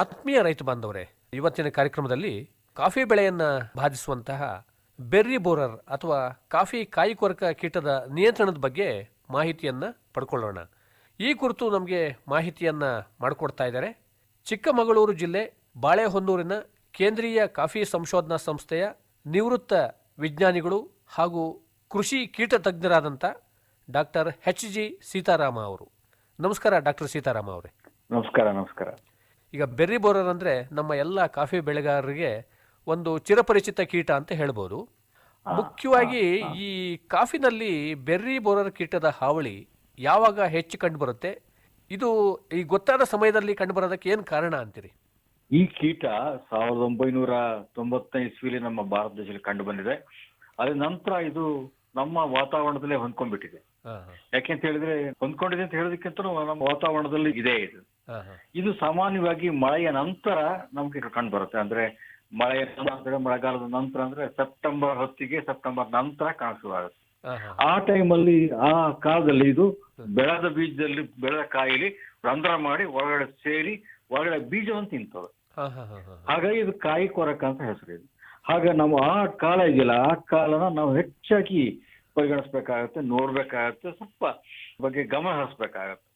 ಆತ್ಮೀಯ ರೈತ ಬಾಂಧವರೇ, ಇವತ್ತಿನ ಕಾರ್ಯಕ್ರಮದಲ್ಲಿ ಕಾಫಿ ಬೆಳೆಯನ್ನು ಬಾಧಿಸುವಂತಹ ಬೆರ್ರಿ ಬೋರರ್ ಅಥವಾ ಕಾಫಿ ಕಾಯಿ ಕೊರಕ ಕೀಟದ ನಿಯಂತ್ರಣದ ಬಗ್ಗೆ ಮಾಹಿತಿಯನ್ನು ಪಡ್ಕೊಳ್ಳೋಣ. ಈ ಕುರಿತು ನಮಗೆ ಮಾಹಿತಿಯನ್ನು ಮಾಡಿಕೊಡ್ತಾ ಇದ್ದಾರೆ ಚಿಕ್ಕಮಗಳೂರು ಜಿಲ್ಲೆ ಬಾಳೆಹೊನ್ನೂರಿನ ಕೇಂದ್ರೀಯ ಕಾಫಿ ಸಂಶೋಧನಾ ಸಂಸ್ಥೆಯ ನಿವೃತ್ತ ವಿಜ್ಞಾನಿಗಳು ಹಾಗೂ ಕೃಷಿ ಕೀಟ ತಜ್ಞರಾದಂಥ ಡಾಕ್ಟರ್ ಎಚ್ ಜಿ ಸೀತಾರಾಮ ಅವರು. ನಮಸ್ಕಾರ ಡಾಕ್ಟರ್ ಸೀತಾರಾಮ ಅವರೇ. ನಮಸ್ಕಾರ ನಮಸ್ಕಾರ. ಈಗ ಬೆರ್ರಿ ಬೋರರ್ ಅಂದರೆ ನಮ್ಮ ಎಲ್ಲ ಕಾಫಿ ಬೆಳೆಗಾರರಿಗೆ ಒಂದು ಚಿರಪರಿಚಿತ ಕೀಟ ಅಂತ ಹೇಳ್ಬೋದು. ಮುಖ್ಯವಾಗಿ ಈ ಕಾಫಿನಲ್ಲಿ ಬೆರ್ರಿ ಬೋರರ್ ಕೀಟದ ಹಾವಳಿ ಯಾವಾಗ ಹೆಚ್ಚು ಕಂಡುಬರುತ್ತೆ? ಇದು ಈ ಗೊತ್ತಾದ ಸಮಯದಲ್ಲಿ ಕಂಡುಬರೋದಕ್ಕೆ ಏನು ಕಾರಣ ಅಂತೀರಿ? ಈ ಕೀಟ ಸಾವಿರದ ಒಂಬೈನೂರ ತೊಂಬತ್ತನೇ ಇಸ್ವಿಲಿ ನಮ್ಮ ಭಾರತ ದೇಶದಲ್ಲಿ ಕಂಡು ಬಂದಿದೆ. ಅದ್ರ ನಂತರ ಇದು ನಮ್ಮ ವಾತಾವರಣದಲ್ಲೇ ಹೊಂದ್ಕೊಂಡ್ಬಿಟ್ಟಿದೆ. ಯಾಕೆಂತ ಹೇಳಿದ್ರೆ ಹೊಂದ್ಕೊಂಡಿದೆ ಅಂತ ಹೇಳೋದಕ್ಕಿಂತ ನಮ್ಮ ವಾತಾವರಣದಲ್ಲಿ ಇದೆ ಇದು. ಇದು ಸಾಮಾನ್ಯವಾಗಿ ಮಳೆಯ ನಂತರ ನಮ್ಗೆ ಕಂಡು ಬರುತ್ತೆ. ಅಂದ್ರೆ ಮಳೆಯ ನಂತರ ಮಳೆಗಾಲದ ನಂತರ ಅಂದ್ರೆ ಸೆಪ್ಟೆಂಬರ್ ಹೊತ್ತಿಗೆ ಸೆಪ್ಟೆಂಬರ್ ನಂತರ ಕಾಣಿಸುವಾಗುತ್ತೆ ಆ ಟೈಮಲ್ಲಿ ಆ ಕಾಲದಲ್ಲಿ ಇದು ಬೆಳೆದ ಬೀಜದಲ್ಲಿ ಬೆಳೆದ ಕಾಯಿಲಿ ರಂಧ್ರ ಮಾಡಿ ಒಳಗಡೆ ಸೇರಿ ಒಳಗಡೆ ಬೀಜವನ್ನು ತಿಂತವೆ. ಹಾಂ ಹಾಗಾಗಿ ಇದು ಕಾಯಿ ಕೊರಕ ಅಂತ ಹೆಸರು ಇದು ಹಾಗೆ ನಾವು ಆ ಕಾಲ ಇದೆಯಲ್ಲ ಆ ಕಾಲನ ನಾವು ಹೆಚ್ಚಾಗಿ ಪರಿಗಣಿಸ್ಬೇಕಾಗತ್ತೆ ನೋಡ್ಬೇಕಾಗತ್ತೆ ಸ್ವಲ್ಪ ಬಗ್ಗೆ ಗಮನ ಹರಿಸ್ಬೇಕಾಗತ್ತೆ.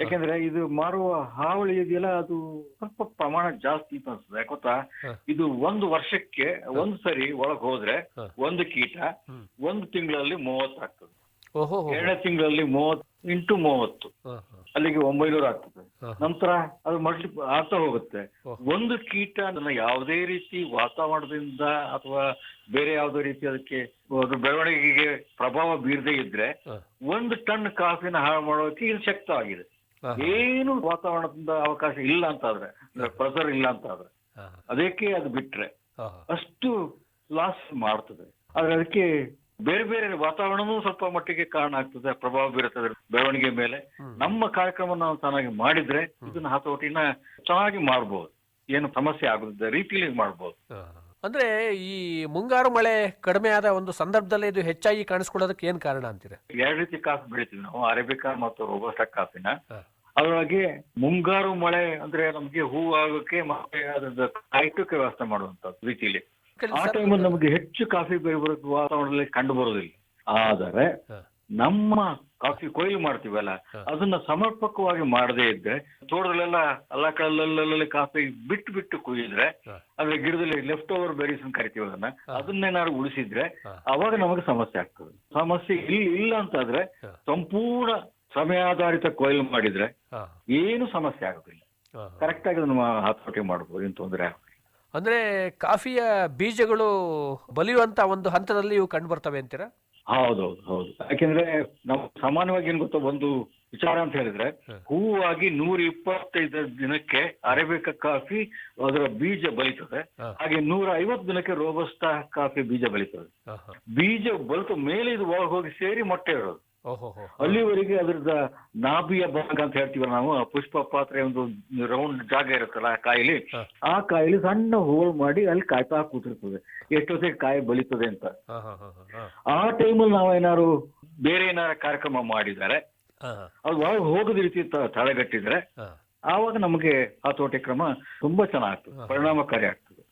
ಯಾಕೆಂದ್ರೆ ಇದು ಮಾರುವ ಹಾವಳಿ ಇದೆಯಲ್ಲ ಅದು ಸ್ವಲ್ಪ ಪ್ರಮಾಣ ಜಾಸ್ತಿ ಅಂತ ಅನ್ಸುತ್ತೆ. ಗೊತ್ತಾ? ಇದು ಒಂದು ವರ್ಷಕ್ಕೆ ಒಂದ್ ಸರಿ ಒಳಗ್ ಹೋದ್ರೆ. ಒಂದು ಕೀಟ. ಒಂದು ತಿಂಗಳಲ್ಲಿ ಮೂವತ್ತು ಆಗ್ತದೆ. ಓಹೋ ಹೋ ಎರಡನೇ ತಿಂಗಳಲ್ಲಿ ಮೂವತ್ತು ಇಂಟು ಮೂವತ್ತು. ಅಲ್ಲಿಗೆ ಒಂಬೈನೂರ ಆಗ್ತದೆ. ನಂತರ ಅದು ಮಲ್ಟಿ ಆಗ್ತಾ ಹೋಗುತ್ತೆ. ಒಂದು ಕೀಟ ನನ್ನ ಯಾವುದೇ ರೀತಿ ವಾತಾವರಣದಿಂದ ಅಥವಾ ಬೇರೆ ಯಾವುದೇ ರೀತಿ ಅದಕ್ಕೆ ಅದು ಬೆಳವಣಿಗೆಗೆ ಪ್ರಭಾವ ಬೀರದೆ ಇದ್ರೆ. ಒಂದು ಟನ್ ಕಾಫಿನ ಹಾಳು ಮಾಡೋಕೆ ಇದು ಶಕ್ತವಾಗಿದೆ. ಆಗಿದೆ ಏನು ವಾತಾವರಣದಿಂದ ಅವಕಾಶ ಇಲ್ಲ ಅಂತಾದ್ರೆ ಪ್ರೆಸರ್ ಇಲ್ಲ ಅಂತಾದ್ರೆ ಆದ್ರೆ ಅದಕ್ಕೆ ಅದು ಬಿಟ್ರೆ ಅಷ್ಟು ಲಾಸ್ ಮಾಡ್ತದೆ. ಆದ್ರೆ ಅದಕ್ಕೆ ಬೇರೆ ಬೇರೆ ವಾತಾವರಣನೂ ಸ್ವಲ್ಪ ಮಟ್ಟಿಗೆ ಕಾರಣ ಆಗ್ತದೆ ಪ್ರಭಾವ ಬೀರುತ್ತದೆ ಬೆಳವಣಿಗೆ ಮೇಲೆ. ನಮ್ಮ ಕಾರ್ಯಕ್ರಮ ನಾವು ಚೆನ್ನಾಗಿ ಮಾಡಿದ್ರೆ ಇದನ್ನ ಹತೋಟಿನ ಚೆನ್ನಾಗಿ ಮಾಡ್ಬೋದು. ಏನು ಸಮಸ್ಯೆ ಆಗುದ ರೀತಿಯಲ್ಲಿ ಮಾಡಬಹುದು ಅಂದ್ರೆ ಈ ಮುಂಗಾರು ಮಳೆ ಕಡಿಮೆ ಆದ ಒಂದು ಸಂದರ್ಭದಲ್ಲಿ ಇದು ಹೆಚ್ಚಾಗಿ ಕಾಣಿಸ್ಕೊಳ್ಳೋದಕ್ಕೆ ಏನ್ ಕಾರಣ ಅಂತೀರಾ? ಎರಡು ರೀತಿ ಕಾಫಿ ಬೆಳಿತೀವಿ ನಾವು ಅರೇಬಿಕಾ ಮತ್ತು ರೋಬಸ್ಟಾ ಕಾಫಿನ. ಅದರೊಳಗೆ ಮುಂಗಾರು ಮಳೆ ಅಂದ್ರೆ ನಮ್ಗೆ ಹೂ ಆಗೋಕೆ ಮತ್ತೆ ಅದ್ರ ಕಾಯ್ಟಕ್ಕೆ ವ್ಯವಸ್ಥೆ ಮಾಡುವಂತ ರೀತಿಯಲ್ಲಿ ಆ ಟೈಮಲ್ಲಿ ನಮಗೆ ಹೆಚ್ಚು ಕಾಫಿ ಬೆಳೆ ಬರೋದು ವಾತಾವರಣದಲ್ಲಿ ಕಂಡು ಬರೋದಿಲ್ಲ ಆದರೆ ನಮ್ಮ ಕಾಫಿ ಕೊಯ್ಲು ಮಾಡ್ತೀವಲ್ಲ ಅದನ್ನ ಸಮರ್ಪಕವಾಗಿ ಮಾಡದೇ ಇದ್ರೆ ತೋಟದಲ್ಲೆಲ್ಲ ಅಲ್ಲ ಕಲ್ಲಲ್ಲಿ ಕಾಫಿ ಬಿಟ್ಟು ಬಿಟ್ಟು ಕುಯ್ದ್ರೆ. ಅಂದ್ರೆ ಗಿಡದಲ್ಲಿ ಲೆಫ್ಟ್ ಓವರ್ ಬೆರೀಸ್ ಅಂತ ಕರಿತೀವಿ ಅದನ್ನ. ಅದನ್ನೇನಾದ್ರು ಉಳಿಸಿದ್ರೆ ಅವಾಗ ನಮಗೆ ಸಮಸ್ಯೆ ಆಗ್ತದೆ. ಸಮಸ್ಯೆ ಇಲ್ಲಿ ಇಲ್ಲ ಅಂತಾದ್ರೆ. ಸಂಪೂರ್ಣ ಸಮಯಾಧಾರಿತ ಕೊಯ್ಲು ಮಾಡಿದ್ರೆ ಏನು ಸಮಸ್ಯೆ ಆಗೋದಿಲ್ಲ. ಕರೆಕ್ಟ್ ಆಗಿ ಅದನ್ನ ಹತೋಟಿ ಮಾಡ್ಬೋದು ಏನು ತೊಂದರೆ ಆಗೋದಿಲ್ಲ. ಅಂದ್ರೆ ಕಾಫಿಯ ಬೀಜಗಳು ಬಲಿಯುವಂತ ಒಂದು ಹಂತದಲ್ಲಿ ಇವು ಕಂಡು ಬರ್ತವೆ ಅಂತೀರಾ? ಹೌದೌದು ಹೌದು. ಯಾಕೆಂದ್ರೆ ನಾವು ಸಾಮಾನ್ಯವಾಗಿ ಏನ್ ಗೊತ್ತಾ ಒಂದು ವಿಚಾರ ಅಂತ ಹೇಳಿದ್ರೆ. ಹೂವಾಗಿ ನೂರ ಇಪ್ಪತ್ತೈದು ದಿನಕ್ಕೆ ಅರೇಬಿಕ ಕಾಫಿ ಅದರ ಬೀಜ ಬಲಿತದೆ. ಹಾಗೆ ನೂರ ಐವತ್ತು ದಿನಕ್ಕೆ ರೋಬಸ್ತಾ ಕಾಫಿ ಬೀಜ ಬಲಿತದೆ. ಬೀಜ ಬಲಿತು ಮೇಲೆ ಇದು ಹೋಗಿ ಸೇರಿ ಮೊಟ್ಟೆ ಇರೋದು. ಅಲ್ಲಿವರೆಗೆ ಅದ್ರದ ನಾಭಿಯ ಭಾಗ ಅಂತ ಹೇಳ್ತೀವಿ ನಾವು ಆ ಪುಷ್ಪ ಪಾತ್ರೆ ಒಂದು ರೌಂಡ್ ಜಾಗ ಇರುತ್ತಲ್ಲ ಆ ಕಾಯಿಲಿ ಆ ಕಾಯಿಲಿ ಸಣ್ಣ ಹೋಲ್ ಮಾಡಿ ಅಲ್ಲಿ ಕಾಯ್ತಾ ಕೂತಿರ್ತದೆ. ಎಷ್ಟೊತ್ತಿಗೆ ಕಾಯಿ ಬಲಿತದೆ ಅಂತ. ಆ ಟೈಮಲ್ಲಿ ನಾವೇನಾದ್ರು ಬೇರೆ ಏನಾರ ಕಾರ್ಯಕ್ರಮ ಮಾಡಿದ್ದಾರೆ ಆಹಾ, ಅದು ಒಳಗೆ ಹೋಗದ ರೀತಿ ತಡೆಗಟ್ಟಿದ್ರೆ ಆವಾಗ ನಮಗೆ ಹತೋಟಿ ಕ್ರಮ ತುಂಬಾ ಚೆನ್ನಾಗ್ತದೆ ಪರಿಣಾಮಕಾರಿ ಆಗ್ತದೆ.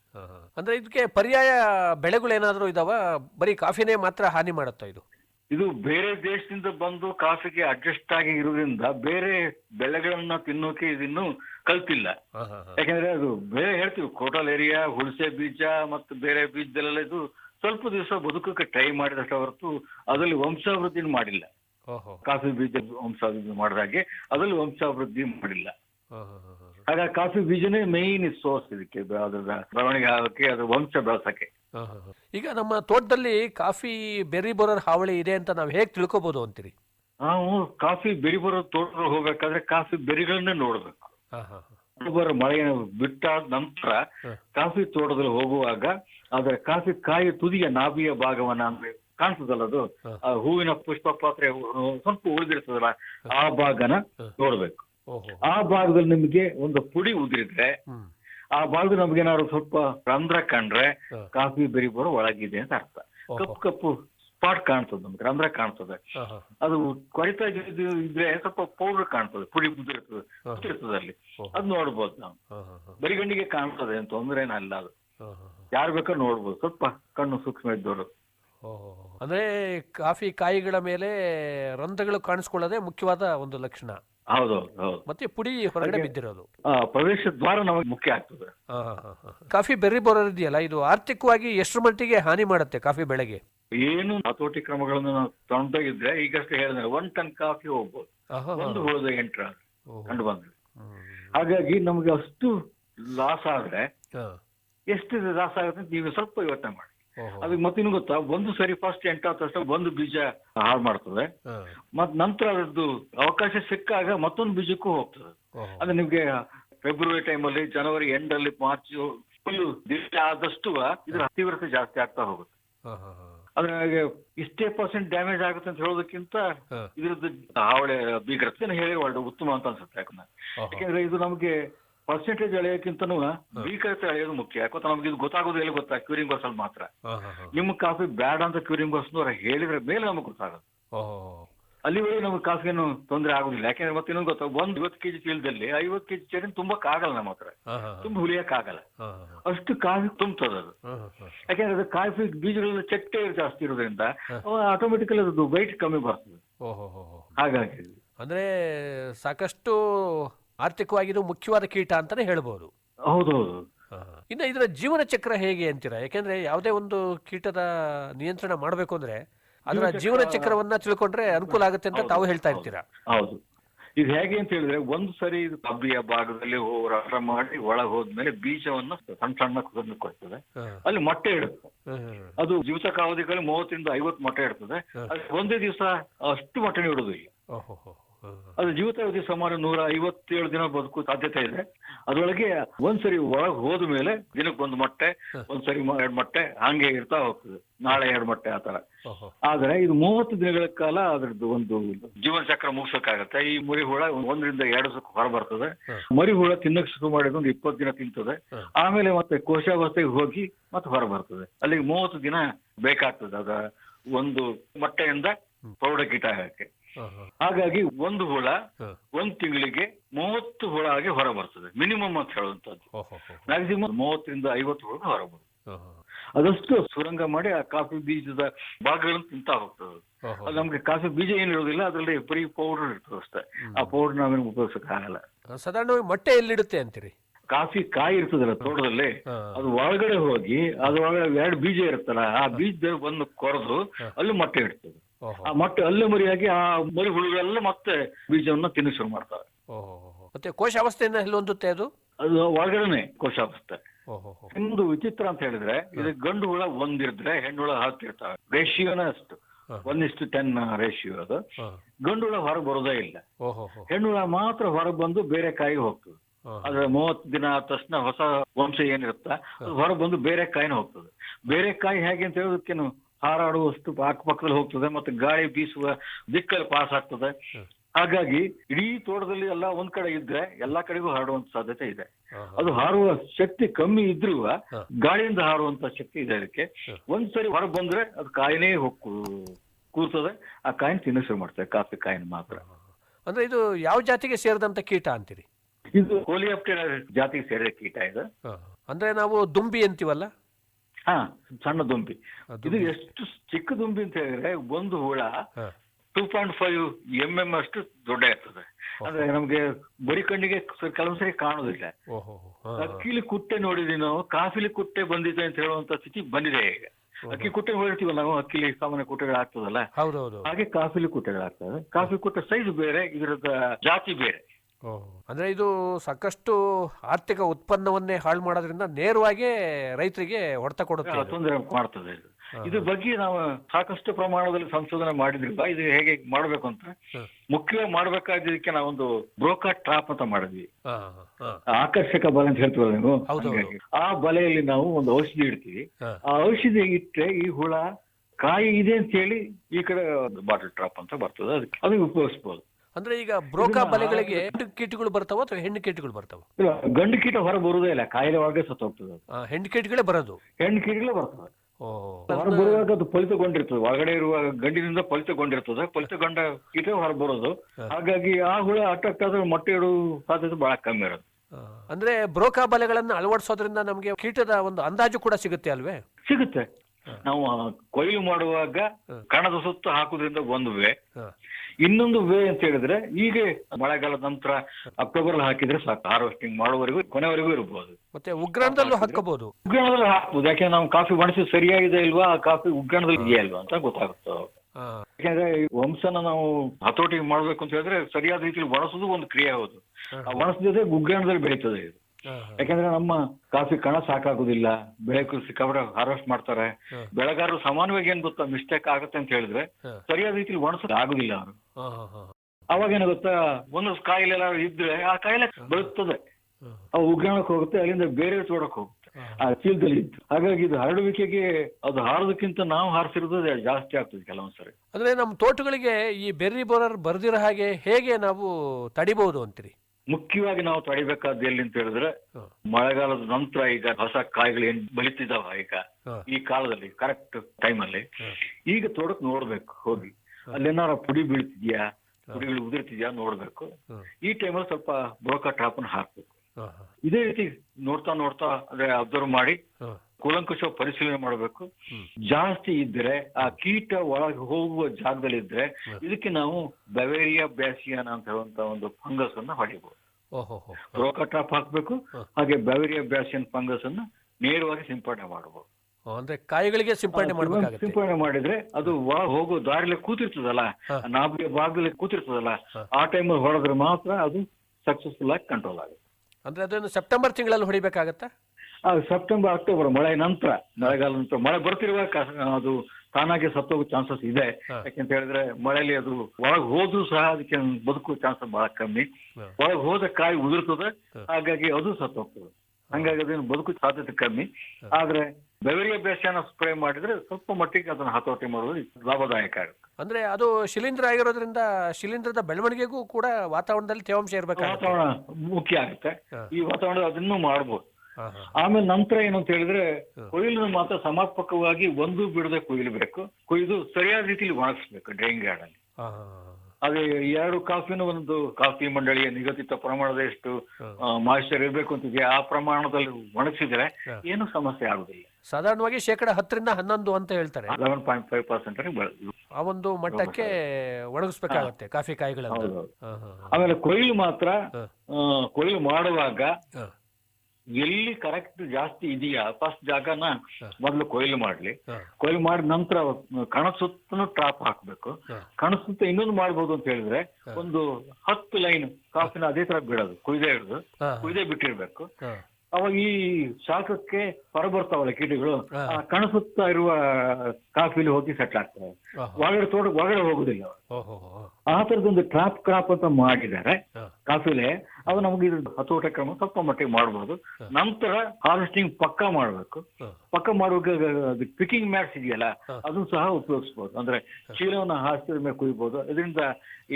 ಅಂದ್ರೆ ಇದಕ್ಕೆ ಪರ್ಯಾಯ ಬೆಳೆಗಳು ಏನಾದರೂ ಇದಾವ? ಬರೀ ಕಾಫಿನೇ ಮಾತ್ರ ಹಾನಿ ಮಾಡುತ್ತಾ ಇದು? ಇದು ಬೇರೆ ದೇಶದಿಂದ ಬಂದು ಕಾಫಿಗೆ ಅಡ್ಜಸ್ಟ್ ಆಗಿ ಇರೋದ್ರಿಂದ ಬೇರೆ ಬೆಳೆಗಳನ್ನ ತಿನ್ನೋಕೆ ಇದನ್ನು ಕಲ್ತಿಲ್ಲ. ಯಾಕಂದ್ರೆ ಅದು ಬೇರೆ ಹೇಳ್ತೀವಿ ಕೋಟಲ್ ಏರಿಯಾ ಹುಣಸೆ ಬೀಜ ಮತ್ತು ಬೇರೆ ಬೀಜದಲ್ಲೆಲ್ಲ ಇದು ಸ್ವಲ್ಪ ದಿವಸ ಬದುಕಕ್ಕೆ ಟ್ರೈ ಮಾಡಿದಷ್ಟು ಹೊರತು ಅದರಲ್ಲಿ ವಂಶಾವೃದ್ಧಿ ಮಾಡಿಲ್ಲ ಕಾಫಿ ಬೀಜ ವಂಶಾವೃದ್ಧಿ ಮಾಡಿದಾಗೆ ಅದರಲ್ಲಿ ವಂಶಾವೃದ್ಧಿ ಮಾಡಿಲ್ಲ. ಹಾಗಾಗಿ ಕಾಫಿ ಬೀಜನೇ ಮೇನ್ ಸೋರ್ಸ್ ಇದಕ್ಕೆ ಅದರ ಬೆಳವಣಿಗೆ ಆಗೋಕೆ ಅದ್ರ ವಂಶ ಬೆಳೆಸಕ್ಕೆ. ಈಗ ನಮ್ಮ ತೋಟದಲ್ಲಿ ಕಾಫಿ ಬೆರಿ ಬರೋರ್ ಹಾವಳಿ ಇದೆ ಅಂತ ನಾವು ಹೇಗೆ ತಿಳ್ಕೊಬಹುದು ಅಂತೀರಿ? ನಾವು ಕಾಫಿ ಬೆರಿ ಬರೋ ತೋಟದಲ್ಲಿ ಹೋಗ್ಬೇಕಾದ್ರೆ ಕಾಫಿ ಬೆರಿಗಳನ್ನೇ ನೋಡ್ಬೇಕು. ಬರೋ ಮಳೆ ಬಿಟ್ಟಾದ ನಂತರ ಕಾಫಿ ತೋಟದಲ್ಲಿ ಹೋಗುವಾಗ ಅದರ ಕಾಫಿ ಕಾಯಿ ತುದಿಯ ನಾಭಿಯ ಭಾಗವನ್ನ ಅಂದ್ರೆ ಕಾಣಿಸ್ತದಲ್ಲ ಅದು? ಹೂವಿನ ಪುಷ್ಪ ಪಾತ್ರೆ ಸ್ವಲ್ಪ ಉಳಿದಿರ್ತದಲ್ಲ ಆ ಭಾಗನ. ನೋಡ್ಬೇಕು. ಆ ಭಾಗದಲ್ಲಿ ನಿಮಗೆ ಒಂದು ಪುಡಿ ಉದುರಿದ್ರೆ ಆ ಭಾಗದಲ್ಲಿ ನಮ್ಗೆ ಏನಾದ್ರು ಸ್ವಲ್ಪ ರಂಧ್ರ ಕಂಡ್ರೆ ಕಾಫಿ ಬೆರಿ ಬರೋ ಒಳಗಿದೆ ಅಂತ ಅರ್ಥ. ಕಪ್ಪು ಕಪ್ಪು ಸ್ಪಾಟ್ ಕಾಣ್ತದೆ ನಮ್ಗೆ ರಂಧ್ರ ಕಾಣ್ತದೆ. ಅದು ಕೊರಿತಾ ಇದ್ರೆ ಸ್ವಲ್ಪ ಪೌಡರ್ ಕಾಣ್ತದೆ ಪುಡಿ. ಉದುರಿರ್ತದೆ ಅಲ್ಲಿ. ಅದ್ ನೋಡ್ಬೋದು ನಾವು. ಬೆರಿಗಣ್ಣಿಗೆ ಕಾಣ್ತದೆ ಅಂತ ತೊಂದ್ರೆ ಏನಲ್ಲ ಅದು. ಯಾರು ಬೇಕಾದ್ರೂ ನೋಡ್ಬೋದು ಸ್ವಲ್ಪ ಕಣ್ಣು ಸೂಕ್ಷ್ಮ ಇದ್ದವರು ಅಂದ್ರೆ ಕಾಫಿ ಕಾಯಿಗಳ ಮೇಲೆ ರಂಧ್ರಗಳು ಕಾಣಿಸ್ಕೊಳ್ಳೋದೇ ಮುಖ್ಯವಾದ ಒಂದು ಲಕ್ಷಣ. ಹೌದೌದು ಹೌದು ಮತ್ತೆ ಪುಡಿ ಹೊರಗಡೆ ಬಿದ್ದಿರೋದು ಆ ಪ್ರವೇಶ ದ್ವಾರ ನಮಗೆ ಮುಖ್ಯ ಆಗ್ತದೆ ಆಹಾ, ಹಾ, ಹಾ. ಕಾಫಿ ಬೆರ್ರಿ ಬರೋರ್ ಇದೆಯಲ್ಲ ಇದು ಆರ್ಥಿಕವಾಗಿ ಎಷ್ಟು ಮಟ್ಟಿಗೆ ಹಾನಿ ಮಾಡುತ್ತೆ ಕಾಫಿ ಬೆಳೆಗೆ ಏನು ಹತೋಟಿ ಕ್ರಮಗಳನ್ನು ನಾವು ತಗೊಂಡೋಗಿದ್ರೆ ಈಗಷ್ಟೇ ಹೇಳಿದ್ರೆ ಒಂದ್ ಟನ್ ಕಾಫಿ ಹೋಗ್ಬೋದು ಆಹಾ, ಒಂದು ಹುಳದ ಎಂಟ್ರ ಓಹೋ. ಕಂಡು ಬಂದ್ರೆ ಹಾಗಾಗಿ ನಮ್ಗೆ ಅಷ್ಟು ಲಾಸ್ ಆದ್ರೆ ಹಾ. ಎಷ್ಟು ಲಾಸ್ ಆಗುತ್ತೆ ಅಂತ ನೀವು ಸ್ವಲ್ಪ ಯೋಚನೆ ಮಾಡಿ. ಅದಕ್ಕೆ ಮತ್ತಿನ್ನು ಗೊತ್ತಾ ಒಂದು ಸರಿ ಫಸ್ಟ್ ಎಂಟಾದ ತಕ್ಷಣ ಒಂದು ಬೀಜ ಹಾಳು ಮಾಡ್ತದೆ. ಮತ್ ನಂತರ ಅದರದ್ದು ಅವಕಾಶ ಸಿಕ್ಕಾಗ ಮತ್ತೊಂದು ಬೀಜಕ್ಕೂ ಹೋಗ್ತದೆ. ಅದು ನಿಮ್ಗೆ ಫೆಬ್ರವರಿ ಟೈಮಲ್ಲಿ ಜನವರಿ ಎಂಡ್ ಅಲ್ಲಿ ಮಾರ್ಚ್ ಫುಲ್ ದಿವಸ ಆದಷ್ಟು ಇದ್ರ ತೀವ್ರತೆ ಜಾಸ್ತಿ ಆಗ್ತಾ ಹೋಗುತ್ತೆ. ಅದ್ರಾಗೆ ಇಷ್ಟೇ ಪರ್ಸೆಂಟ್ ಡ್ಯಾಮೇಜ್ ಆಗುತ್ತೆ ಅಂತ ಹೇಳೋದಕ್ಕಿಂತ. ಇದ್ರದ್ದು ಹಾವಳಿ ಬೀಗ್ರತೆ ಹೇಳಿ ಒಳ್ಳೆ ಉತ್ತಮ ಅಂತ ಅನ್ಸುತ್ತೆ. ಯಾಕಂದ್ರೆ ಇದು ನಮಗೆ ಪರ್ಸೆಂಟೇಜ್ ಅಳೆಯೋಕ್ಕಿಂತನೂ ಭೀಕರತೆ ಅಳೆಯೋದು ಮುಖ್ಯ. ಯಾಕಂದ್ರೆ ನಮ್ಗೆ ಇದು ಗೊತ್ತಾಗೋದು ಎಲ್ಲಿ ಗೊತ್ತಾ? ಕ್ಯೂರಿಂಗ್ ಬಸ್ ಅಲ್ಲಿ ಮಾತ್ರ. ನಿಮ್ ನಿಮ್ಮ ಕಾಫಿ ಬ್ಯಾಡ್ ಅಂತ ಕ್ಯೂರಿಂಗ್ ಬಸ್ನವ್ರ ಹೇಳಿದ್ರೆ ಮೇಲೆ ನಮಗೆ ಗೊತ್ತಾಗುತ್ತೆ ಓಹೋ. ಅಲ್ಲಿವರೆಗೆ ನಮಗೆ ಕಾಫಿಯನ್ನು ತೊಂದರೆ ಆಗುದಿಲ್ಲ. ಯಾಕೆಂದ್ರೆ ಮತ್ತೆ ಇನ್ನೊಂದು ಗೊತ್ತಾ? ಒಂದ್ ಐವತ್ತು ಕೆಜಿ ಚೀಲದಲ್ಲಿ ಐವತ್ ಕೆಜಿ ಚೇರಿನ ತುಂಬಾ ಆಗಲ್ಲ ನಮ್ಮ ಹತ್ರ. ತುಂಬ ಹುಲಿಯಕ್ ಆಗಲ್ಲ ಅಷ್ಟು ಕಾಫಿ ತುಂಬ್ತದ ಅದು. ಯಾಕೆಂದ್ರೆ ಅದು ಕಾಫಿ ಬೀಜಗಳೆಲ್ಲ ಚಟ್ಟೆ ಜಾಸ್ತಿ ಇರೋದ್ರಿಂದ ಆಟೋಮೆಟಿಕಲ್ ಅದು ವೈಟ್ ಕಮ್ಮಿ ಬರ್ತದೆ. ಹಾಗಾಗಿ. ಅಂದ್ರೆ ಸಾಕಷ್ಟು ಆರ್ಥಿಕವಾಗಿ ಇದು ಮುಖ್ಯವಾದ ಕೀಟ ಅಂತಾನೆ ಹೇಳ್ಬೋದು. ಹೌದೌದು. ಇನ್ನು ಇದರ ಜೀವನ ಚಕ್ರ ಹೇಗೆ ಅಂತೀರಾ? ಯಾಕೆಂದ್ರೆ ಯಾವುದೇ ಒಂದು ಕೀಟದ ನಿಯಂತ್ರಣ ಮಾಡಬೇಕು ಅಂದ್ರೆ ಅದರ ಜೀವನ ಚಕ್ರವನ್ನ ತಿಳ್ಕೊಂಡ್ರೆ ಅನುಕೂಲ ಆಗುತ್ತೆ ಅಂತ ತಾವು ಹೇಳ್ತಾ ಇರ್ತೀರಾ? ಹೌದು. ಇದು ಹೇಗೆ ಅಂತ ಹೇಳಿದ್ರೆ ಒಂದು ಸರಿ ಇದು ಕಬ್ಬಿಯ ಭಾಗದಲ್ಲಿ ಹೋರಾಟ ಮಾಡಿ ಒಳಗೆ ಹೋದ್ಮೇಲೆ ಬೀಜವನ್ನ ಸಣ್ಣ ಸಣ್ಣ ಕುದನ್ನು ಕೊಡ್ತದೆ. ಅಲ್ಲಿ ಮೊಟ್ಟೆ ಇಡುತ್ತೆ. ಅದು ದಿವಸ ಅದು ಮೂವತ್ತಿಂದ ಮೂವತ್ತರಿಂದ ಐವತ್ತು ಮೊಟ್ಟೆ ಇಡ್ತದೆ. ಒಂದೇ ದಿವಸ ಅಷ್ಟು ಮೊಟ್ಟೆ ಇಡುದು ಹೋ. ಅದು ಜೀವಿತಾವಧಿ ಸುಮಾರು ನೂರ ಐವತ್ತೇಳು ದಿನ ಬದುಕು ಸಾಧ್ಯತೆ ಇದೆ. ಅದರೊಳಗೆ ಒಂದ್ಸರಿ ಒಳಗೆ ಹೋದ ಮೇಲೆ ದಿನಕ್ಕೆ ಒಂದು ಮೊಟ್ಟೆ. ಒಂದ್ಸರಿ ಎರಡು ಮೊಟ್ಟೆ ಹಂಗೆ ಇರ್ತಾ ಹೋಗ್ತದೆ. ನಾಳೆ ಎರಡು ಮೊಟ್ಟೆ ಆ ತರ. ಆದ್ರೆ ಇದು ಮೂವತ್ತು ದಿನಗಳ ಕಾಲ ಅದ್ರದ್ದು ಒಂದು ಜೀವನ ಚಕ್ರ ಮುಗಿಸೋಕ್ಕಾಗತ್ತೆ. ಈ ಮರಿ ಹುಳ ಒಂದರಿಂದ ಎರಡು ಸುಖ ಹೊರ ಬರ್ತದೆ. ಮರಿ ಹುಳ ತಿನ್ನಕ್ಕೆ ಶುರು ಮಾಡಿದ ಒಂದು ಇಪ್ಪತ್ತು ದಿನ ತಿಂತದೆ. ಆಮೇಲೆ ಮತ್ತೆ ಕೋಶಾವಸ್ಥೆಗೆ ಹೋಗಿ ಮತ್ತೆ ಹೊರ ಬರ್ತದೆ. ಅಲ್ಲಿಗೆ ಮೂವತ್ತು ದಿನ ಬೇಕಾಗ್ತದೆ. ಅದ ಒಂದು ಮೊಟ್ಟೆಯಿಂದ ಪ್ರೌಢಕೀಟ ಆಗಕ್ಕೆ ಆಹಾ. ಹಾಗಾಗಿ ಒಂದು ಹುಳ. ಒಂದ್ ತಿಂಗಳಿಗೆ ಮೂವತ್ತು ಹುಳ ಆಗಿ ಹೊರ ಬರ್ತದೆ ಮಿನಿಮಮ್ ಅಂತ ಹೇಳುವಂತದ್ದು. ಮ್ಯಾಕ್ಸಿಮಮ್ ಮೂವತ್ತರಿಂದ ಐವತ್ತು ಹುಳ ಹೊರ ಬರ್ತದೆ. ಅದಷ್ಟು ಸುರಂಗ ಮಾಡಿ ಆ ಕಾಫಿ ಬೀಜದ ಭಾಗಗಳನ್ನು ತಿಂತಾ ಹೋಗ್ತದೆ. ಅದು ನಮ್ಗೆ ಕಾಫಿ ಬೀಜ ಏನಿರೋದಿಲ್ಲ ಅದರಲ್ಲಿ ಬರೀ ಪೌಡರ್ ಇರ್ತದೆ ಅಷ್ಟೇ. ಆ ಪೌಡರ್ ನಾವೇನು ಉಪಯೋಗಿಸಕ್ ಆಗಲ್ಲ. ಸಾಧಾರಣವಾಗಿ ಮೊಟ್ಟೆ ಎಲ್ಲಿಡುತ್ತೆ ಅಂತೀರಿ? ಕಾಫಿ ಕಾಯಿ ಇರ್ತದಲ್ಲ ತೋಟದಲ್ಲಿ ಅದು ಒಳಗಡೆ ಹೋಗಿ ಅದ್ರ ಒಳಗಡೆ ಎರಡು ಬೀಜ ಇರುತ್ತಲ್ಲ ಆ ಬೀಜ ಬಂದು ಕೊರೆದು ಅಲ್ಲಿ ಮೊಟ್ಟೆ ಇಡ್ತದೆ. ಆ ಮೊಟ್ಟೆ ಅಲ್ಲೇ ಮರಿಯಾಗಿ ಆ ಮರಿ ಹುಳುಗಳೆಲ್ಲ ಮತ್ತೆ ಬೀಜವನ್ನ ತಿನ್ನ ಶುರು ಮಾಡ್ತವೆ ಓಹೋ. ಮತ್ತೆ ಕೋಶಾವಸ್ಥೆಯಿಂದ ಎಲ್ಲಿ ಹೊಂದುತ್ತೆ ಅದು? ಅದು ಒಳಗಡೆನೆ ಕೋಶಾವಸ್ಥೆ. ಹೋ ವಿಚಿತ್ರ ಅಂತ ಹೇಳಿದ್ರೆ ಇದು ಗಂಡು ಹುಳ ಒಂದಿದ್ರೆ ಹೆಣ್ಣು ಹುಳ ಹಾಕ್ತಿರ್ತಾವೆ ರೇಷಿಯೋನೇ ಅಷ್ಟು. ಒಂದಿಷ್ಟು ಇಷ್ಟು ಟೆನ್ ರೇಷಿಯೋ ಅದು. ಗಂಡು ಹುಳ ಹೊರಗೆ ಬರೋದೇ ಇಲ್ಲ. ಹೆಣ್ಣು ಹುಳ ಮಾತ್ರ ಹೊರಗೆ ಬಂದು ಬೇರೆ ಕಾಯಿ ಹೋಗ್ತದೆ. ಅದ್ರ ಮೂವತ್ತು ದಿನ ಆದ ತಕ್ಷಣ ಹೊಸ ವಂಶ ಏನಿರುತ್ತ ಅದು ಹೊರಗೆ ಬಂದು ಬೇರೆ ಕಾಯಿನ ಹೋಗ್ತದೆ. ಬೇರೆ ಕಾಯಿ ಹೇಗೆ ಅಂತ ಹೇಳೋದಕ್ಕೇನು ಹಾರಾಡುವಷ್ಟು ಅಕ್ಕಪಕ್ಕದಲ್ಲಿ ಹೋಗ್ತದೆ ಮತ್ತೆ ಗಾಳಿ ಬೀಸುವ ದಿಕ್ಕಲ್ಲಿ ಪಾಸ್ ಆಗ್ತದೆ. ಹಾಗಾಗಿ ಇಡೀ ತೋಟದಲ್ಲಿ ಎಲ್ಲ ಒಂದ್ ಕಡೆ ಇದ್ರೆ ಎಲ್ಲಾ ಕಡೆಗೂ ಹಾರುವಂತ ಸಾಧ್ಯತೆ ಇದೆ. ಅದು ಹಾರುವ ಶಕ್ತಿ ಕಮ್ಮಿ ಇದ್ರೂ ಗಾಳಿಯಿಂದ ಹಾರುವಂತ ಶಕ್ತಿ ಇದೆ ಅದಕ್ಕೆ. ಒಂದ್ಸರಿ ಹೊರಗೆ ಬಂದ್ರೆ ಅದು ಕಾಯಿನೇ ಹೋಗ್ ಕೂರ್ತದೆ. ಆ ಕಾಯಿನ ತಿನ್ನ ಶುರು ಮಾಡ್ತದೆ ಕಾಫಿ ಕಾಯಿನ ಮಾತ್ರ. ಅಂದ್ರೆ ಇದು ಯಾವ ಜಾತಿಗೆ ಸೇರಿದಂತ ಕೀಟ ಅಂತೀರಿ? ಇದು ಕೋಲಿಯಾಪ್ಟೆರ ಜಾತಿಗೆ ಸೇರಿದ ಕೀಟ ಇದು. ಅಂದ್ರೆ ನಾವು ದುಂಬಿ ಅಂತೀವಲ್ಲ? ಹಾ ಸಣ್ಣ ದುಂಬಿ. ಇದು. ಎಷ್ಟು ಚಿಕ್ಕ ದುಂಬಿ ಅಂತ ಹೇಳಿದ್ರೆ ಒಂದು ಹುಳ. Two point five m m ಅಷ್ಟು ದೊಡ್ಡ ಇರ್ತದೆ. ಅಂದ್ರೆ ನಮ್ಗೆ ಬರಿ ಕಣ್ಣಿಗೆ ಕೆಲವೊಂದ್ಸರಿ ಸರಿ ಕಾಣುದಿಲ್ಲ. ಅಕ್ಕಿಲಿ ಕುಟ್ಟೆ ನೋಡಿದ್ವಿ ನಾವು ಕಾಫಿಲಿ ಕುಟ್ಟೆ ಬಂದಿದೆ ಅಂತ ಹೇಳುವಂತ ಸ್ಥಿತಿ ಬಂದಿದೆ ಈಗ. ಅಕ್ಕಿ ಕುಟ್ಟೆ ನೋಡಿರ್ತೀವಲ್ಲ ನಾವು ಅಕ್ಕಿಲಿ ಸಾಮಾನ್ಯ ಕುಟ್ಟೆಗಳು ಆಗ್ತದಲ್ಲ? ಹೌದೌದು. ಹಾಗೆ ಕಾಫಿಲಿ ಕುಟ್ಟೆಗಳಾಗ್ತದೆ ಕಾಫಿ ಕುಟ್ಟೆ ಸೈಜ್ ಬೇರೆ ಇದರದ ಜಾತಿ ಬೇರೆ. ಅಂದ್ರೆ ಇದು ಸಾಕಷ್ಟು ಆರ್ಥಿಕ ಉತ್ಪನ್ನವನ್ನೇ ಹಾಳು ಮಾಡೋದ್ರಿಂದ ನೇರವಾಗಿ ರೈತರಿಗೆ ಹೊಡೆತ ಕೊಡುತ್ತೆ. ತೊಂದರೆ ಮಾಡ್ತದೆ ಇದ್ರ ಬಗ್ಗೆ ನಾವು ಸಾಕಷ್ಟು ಪ್ರಮಾಣದಲ್ಲಿ ಸಂಶೋಧನೆ ಮಾಡಿದ್ರಿಂದ ಇದು ಹೇಗೆ ಮಾಡ್ಬೇಕು ಅಂತ. ಮುಖ್ಯವಾಗಿ ಮಾಡ್ಬೇಕಾದಕ್ಕೆ ನಾವೊಂದು ಬ್ರೋಕರ್ ಟ್ರಾಪ್ ಅಂತ ಮಾಡಿದ್ವಿ. ಆಕರ್ಷಕ ಬಲೆ ಅಂತ ಹೇಳ್ತೀವಲ್ಲ ನೀವು. ಆ ಬಲೆಯಲ್ಲಿ ನಾವು ಒಂದು ಔಷಧಿ ಇಡ್ತೀವಿ. ಆ ಔಷಧಿ ಇಟ್ಟರೆ ಈ ಹುಳ ಕಾಯಿ ಇದೆ ಅಂತ ಹೇಳಿ ಈ ಕಡೆ ಬಾಟಲ್ ಟ್ರಾಪ್ ಅಂತ ಬರ್ತದೆ. ಅದಕ್ಕೆ ಅದಕ್ಕೆ ಉಪಯೋಗಿಸ್ಬೋದು. ಅಂದ್ರೆ ಈಗ ಬ್ರೋಕಾ ಬಲೆಗಳಿಗೆ ಗಂಡು ಕೀಟಗಳು ಬರ್ತಾವ ಅಥವಾ ಹೆಣ್ಣು ಕೀಟಗಳು ಬರ್ತಾವ ಇಲ್ಲ, ಗಂಡು ಕೀಟ ಹೊರ ಬರುವುದೇ ಇಲ್ಲ ಕಾಯಿಲೆ ಒಳಗೆ ಸತ್ತು ಹೋಗ್ತದೆ ಅದು. ಆ, ಹೆಣ್ಣು ಕೀಟಗಳೇ ಬರೋದು? ಹೆಣ್ಣು ಕೀಟಗಳೇ ಬರ್ತದೆ ಓ ಹೊರ ಬರುವಾಗ ಅದು ಫಲಿತಗೊಂಡಿರ್ತದೆ ಒಳಗಡೆ ಇರುವ ಗಂಡಿನಿಂದ ಫಲಿತಗೊಂಡಿರ್ತದೆ ಫಲಿತಗೊಂಡ ಕೀಟ ಹೊರ ಬರೋದು. ಹಾಗಾಗಿ ಆ ಹುಳ ಆದ್ರೆ ಮೊಟ್ಟೆ ಇಡೋ ಸಾಧ್ಯತೆ ಬಹಳ ಕಮ್ಮಿ ಇರೋದು. ಆ, ಅಂದ್ರೆ ಬ್ರೋಕಾ ಬಲೆಗಳನ್ನ ಅಳವಡಿಸೋದ್ರಿಂದ ನಮಗೆ ಕೀಟದ ಒಂದು ಅಂದಾಜು ಕೂಡ ಸಿಗುತ್ತೆ ಅಲ್ವೇ? ಸಿಗುತ್ತೆ. ನಾವು ಕೊಯ್ಲು ಮಾಡುವಾಗ ಕಣದ ಸುತ್ತ ಹಾಕುದ್ರಿಂದ ಒಂದು ವೇ. ಇನ್ನೊಂದು ವೇ ಅಂತ ಹೇಳಿದ್ರೆ ಈಗ ಮಳೆಗಾಲದ ನಂತರ ಅಕ್ಟೋಬರ್ ಹಾಕಿದ್ರೆ ಸಾಕು. ಹಾರ್ವೆಸ್ಟಿಂಗ್ ಮಾಡುವವರೆಗೂ ಕೊನೆವರೆಗೂ ಇರಬಹುದು ಮತ್ತೆ ಉಗ್ರಾಣದಲ್ಲೂ ಹಾಕಬಹುದು? ಉಗ್ರಾಣದಲ್ಲಿ ಹಾಕಬಹುದು ಯಾಕೆಂದ್ರೆ ನಾವು ಕಾಫಿ ಒಣಸಿ ಸರಿಯಾಗಿದೆ ಇಲ್ವಾ? ಆ ಕಾಫಿ ಉಗ್ರಾಣದಲ್ಲಿ ಇದೆಯಾ ಇಲ್ವಾ ಅಂತ ಗೊತ್ತಾಗುತ್ತೆ. ಯಾಕಂದ್ರೆ ಈ ವಂಶನ ನಾವು ಹತೋಟಿ ಮಾಡ್ಬೇಕು ಅಂತ ಹೇಳಿದ್ರೆ ಸರಿಯಾದ ರೀತಿಯಲ್ಲಿ ಬಳಸೋದು ಒಂದು ಕ್ರಿಯೆ ಹೌದು. ಆ ಒಣಸದಿದ್ರೆ ಉಗ್ರಾಣದಲ್ಲಿ ಬೆಳೀತದೆ ಇದು. ಯಾಕಂದ್ರೆ ನಮ್ಮ ಕಾಫಿ ಕಣ ಸಾಕಾಗುದಿಲ್ಲ ಬೆಳಕು ಸಿಕ್ಕಾಪಟ್ಟೆ ಹಾರ್ವೆಸ್ಟ್ ಮಾಡ್ತಾರೆ. ಬೆಳೆಗಾರರು ಸಮಾನವಾಗಿ ಏನ್ ಗೊತ್ತಾ ಮಿಸ್ಟೇಕ್ ಆಗುತ್ತೆ ಅಂತ ಹೇಳಿದ್ರೆ ಸರಿಯಾದ ರೀತಿಯಲ್ಲಿ ಒಣಸೋದು ಆಗುದಿಲ್ಲ ಅವರು. ಅವಾಗ ಏನ್ ಗೊತ್ತಾ ಒಂದು ಕಾಯಿಲೆ ಎಲ್ಲ ಇದ್ರೆ ಆ ಕಾಯಿಲೆ ಬರುತ್ತದೆ. ಅವು ಉಗ್ರಾಣಕ್ಕೆ ಹೋಗುತ್ತೆ ಅಲ್ಲಿಂದ ಬೇರೆ ತೋಡಕ್ ಹೋಗುತ್ತೆ. ಆ ಚೀಲದಲ್ಲಿ ಇತ್ತು. ಹಾಗಾಗಿ ಇದು ಹರಡುವಿಕೆಗೆ ಅದು ಹಾರೋದಕ್ಕಿಂತ ನಾವು ಹಾರಿಸಿರೋದು ಜಾಸ್ತಿ ಆಗ್ತದೆ ಕೆಲವೊಂದ್ಸರಿ. ಅಂದ್ರೆ ನಮ್ಮ ತೋಟಗಳಿಗೆ ಈ ಬೆರ್ರಿ ಬೋರರ್ ಬರ್ದಿರೋ ಹಾಗೆ ಹೇಗೆ ನಾವು ತಡಿಬಹುದು ಅಂತೀರಿ? ಮುಖ್ಯವಾಗಿ ನಾವು ತಡಿಬೇಕಾದ ಎಲ್ಲಿ ಅಂತ ಹೇಳಿದ್ರೆ ಮಳೆಗಾಲದ ನಂತರ ಈಗ ಹೊಸ ಕಾಯಿಗಳು ಏನ್ ಬೆಳೀತಿದಾವ ಈಗ? ಈ ಕಾಲದಲ್ಲಿ ಕರೆಕ್ಟ್ ಟೈಮಲ್ಲಿ ಅಲ್ಲಿ. ಈಗ ತೋಟಕ್ ನೋಡ್ಬೇಕು ಹೋಗಿ. ಅಲ್ಲೇನಾರ ಪುಡಿ ಬೀಳ್ತಿದ್ಯಾ? ಪುಡಿಗಳು ಉದುರ್ತಿದ್ಯಾ ನೋಡ್ಬೇಕು. ಈ ಟೈಮಲ್ಲಿ ಸ್ವಲ್ಪ ಬ್ರೋಕರ್ ಟ್ರಾಪ್ ಹಾಕ್ಬೇಕು. ಇದೇ ರೀತಿ ನೋಡ್ತಾ ನೋಡ್ತಾ ಅಂದ್ರೆ ಅಬ್ಸರ್ವ್ ಮಾಡಿ. ಕೂಲಂಕುಷ ಪರಿಶೀಲನೆ ಮಾಡಬೇಕು. ಜಾಸ್ತಿ ಇದ್ರೆ ಆ ಕೀಟ ಒಳಗೆ ಹೋಗುವ ಜಾಗದಲ್ಲಿದ್ರೆ ಇದಕ್ಕೆ ನಾವು ಬವೇರಿಯಾ ಬ್ಯಾಸಿಯಾನ ಅಂತ ಹೇಳುವಂತ ಒಂದು ಫಂಗಸ್ ಅನ್ನ ಹೊಡಿಬಹುದು ರೋಕಟಾಪ್ ಹಾಕ್ಬೇಕು ಹಾಗೆ ಬವೇರಿಯಾ ಬ್ಯಾಸಿಯನ್ ಫಂಗಸ್ ಅನ್ನ ನೇರವಾಗಿ ಸಿಂಪಡಣೆ ಮಾಡಬಹುದು ಅಂದ್ರೆ ಕಾಯಿಗಳಿಗೆ ಸಿಂಪಡಣೆ ಮಾಡಬೇಕು ಸಿಂಪಡಣೆ ಮಾಡಿದ್ರೆ ಅದು ಒಳಗೆ ಹೋಗೋ ದಾರಿಲಿ ಕೂತಿರ್ತದಲ್ಲ. ನಾಭಿಯ ಭಾಗದಲ್ಲಿ ಕೂತಿರ್ತದಲ್ಲ. ಆ ಟೈಮಲ್ಲಿ ಹೊಡೆದ್ರೆ ಮಾತ್ರ ಅದು ಸಕ್ಸಸ್ಫುಲ್ ಆಗಿ ಕಂಟ್ರೋಲ್ ಆಗುತ್ತೆ. ಅಂದ್ರೆ ಅದನ್ನು ಸೆಪ್ಟೆಂಬರ್ ತಿಂಗಳಲ್ಲಿ ಹೊಡಿಬೇಕಾಗತ್ತಾ? ಆ ಸೆಪ್ಟೆಂಬರ್ ಅಕ್ಟೋಬರ್ ಮಳೆ ನಂತರ ಮಳೆಗಾಲ ನಂತರ ಮಳೆ ಬರ್ತಿರುವಾಗ ಅದು ತಾನಾಗೆ ಸತ್ತೋಗೋ ಚಾನ್ಸಸ್ ಇದೆ. ಯಾಕೆಂತ ಹೇಳಿದ್ರೆ ಮಳೆಯಲ್ಲಿ ಅದು ಒಳಗೆ ಹೋದ್ರೂ ಸಹ ಅದಕ್ಕೆ ಬದುಕುವ ಚಾನ್ಸಸ್ ಬಹಳ ಕಮ್ಮಿ. ಒಳಗೆ ಹೋದ ಕಾಯಿ ಉದುರ್ತದೆ ಹಾಗಾಗಿ ಅದು ಸತ್ತೋಗ್ತದೆ. ಹಂಗಾಗಿ ಅದನ್ನು ಬದುಕು ಸಾಧ್ಯತೆ ಕಮ್ಮಿ. ಆದ್ರೆ ಬೆವರಿಯ ಬೇಸಾಯನ ಸ್ಪ್ರೇ ಮಾಡಿದ್ರೆ ಸ್ವಲ್ಪ ಮಟ್ಟಿಗೆ ಅದನ್ನ ಹತೋಟಿ ಮಾಡೋದು ಲಾಭದಾಯಕ ಆಗುತ್ತೆ. ಅಂದ್ರೆ ಅದು ಶಿಲೀಂಧ್ರ ಆಗಿರೋದ್ರಿಂದ ಶಿಲೀಂಧ್ರದ ಬೆಳವಣಿಗೆಗೂ ಕೂಡ ವಾತಾವರಣದಲ್ಲಿ ತೇವಾಂಶ ಇರಬೇಕು ವಾತಾವರಣ ಮುಖ್ಯ ಆಗುತ್ತೆ. ಈ ವಾತಾವರಣ ಅದನ್ನು ಹಾ. ಆಮೇಲೆ ನಂತರ ಏನು ಅಂತ ಹೇಳಿದ್ರೆ. ಕೊಯ್ಲು ಮಾತ್ರ ಸಮರ್ಪಕವಾಗಿ ಒಂದು ಬಿಡದೆ ಕೊಯ್ಯಬೇಕು ಕೊಯ್ದು ಸರಿಯಾದ ರೀತಿಯಲ್ಲಿ ಒಣಗಿಸ್ಬೇಕು ಡ್ರೈಯಿಂಗ್ ಯಾರ್ಡ್ ಅಲ್ಲಿ ಅದೇ ಎರಡು ಕಾಫಿನ ಒಂದು ಕಾಫಿ ಮಂಡಳಿಯ ನಿಗದಿತ ಪ್ರಮಾಣದ ಎಷ್ಟು ಮಾಯಿಸ್ಟರ್ ಮಾಯಿಶ್ಚರ್ ಇರಬೇಕು ಅಂತಿದೆ ಆ ಪ್ರಮಾಣದಲ್ಲಿ ಒಣಗಿಸಿದ್ರೆ ಏನು ಸಮಸ್ಯೆ ಆಗುದಿಲ್ಲ. ಸಾಧಾರಣವಾಗಿ ಶೇಕಡ ಹತ್ತರಿಂದ ಹನ್ನೊಂದು ಅಂತ ಹೇಳ್ತಾರೆ. ಲೆವೆನ್ ಪಾಯಿಂಟ್ ಫೈವ್ ಪರ್ಸೆಂಟ್ ಆ ಒಂದು ಮಟ್ಟಕ್ಕೆ ಒಣಗಿಸ್ಬೇಕಾಗತ್ತೆ ಕಾಫಿ ಕಾಯಿಗಳನ್ನ. ಆಮೇಲೆ ಕೊಯ್ಲು ಮಾತ್ರ. ಕೊಯ್ಲು ಮಾಡುವಾಗ. ಎಲ್ಲಿ ಕರೆಕ್ಟ್ ಜಾಸ್ತಿ ಇದೆಯಾ ಫಸ್ಟ್ ಜಾಗನ. ಮೊದಲು ಕೊಯ್ಲು ಮಾಡ್ಲಿ. ಕೊಯ್ಲು ಮಾಡಿದ ನಂತರ ಕಣ ಸುತ್ತನು ಟ್ರಾಪ್ ಹಾಕ್ಬೇಕು. ಕಣ ಸುತ್ತ ಇನ್ನೊಂದು ಮಾಡ್ಬೋದು ಅಂತ ಹೇಳಿದ್ರೆ ಒಂದು ಹತ್ತು ಲೈನ್ ಕಾಫಿನ ಅದೇ ತರ ಬಿಡೋದು ಕುಯ್ದೇ ಹಿಡಿದು ಕೊಯ್ದೆ ಬಿಟ್ಟಿರ್ಬೇಕು. ಅವಾಗ ಈ ಶಾಖಕ್ಕೆ ಹೊರಬರ್ತಾವಲ್ಲ ಕೀಟಗಳು. ಆ ಕಣಸುತ್ತಾ ಇರುವ ಕಾಫಿಲಿ ಹೋಗಿ ಸೆಟ್ಲ್ ಆಗ್ತವೆ. ಒಳಗಡೆ ತೋಟ ಒಳಗಡೆ ಹೋಗುದಿಲ್ಲ ಆ ತರದೊಂದು ಟ್ರಾಪ್ ಕ್ರಾಪ್ ಅಂತ ಮಾಡಿದ್ದಾರೆ. ಕಾಫಿಲೆ ಅದು ನಮಗೆ ಇದು ಹತೋಟ ಕ್ರಮ ಸ್ವಲ್ಪ ಮಟ್ಟಿಗೆ ಮಾಡಬಹುದು. ನಂತರ ಹಾರ್ವೆಸ್ಟಿಂಗ್ ಪಕ್ಕಾ ಮಾಡಬೇಕು ಪಕ್ಕಾ ಮಾಡುವಾಗ ಪಿಕಿಂಗ್ ಮ್ಯಾಟ್ಸ್ ಇದೆಯಲ್ಲ. ಅದನ್ನು ಸಹ ಉಪಯೋಗಿಸಬಹುದು ಅಂದ್ರೆ ಚೀಲವನ್ನು ಹಾಸಿದ ಮೇಲೆ ಕುಯ್ಬಹುದು ಇದರಿಂದ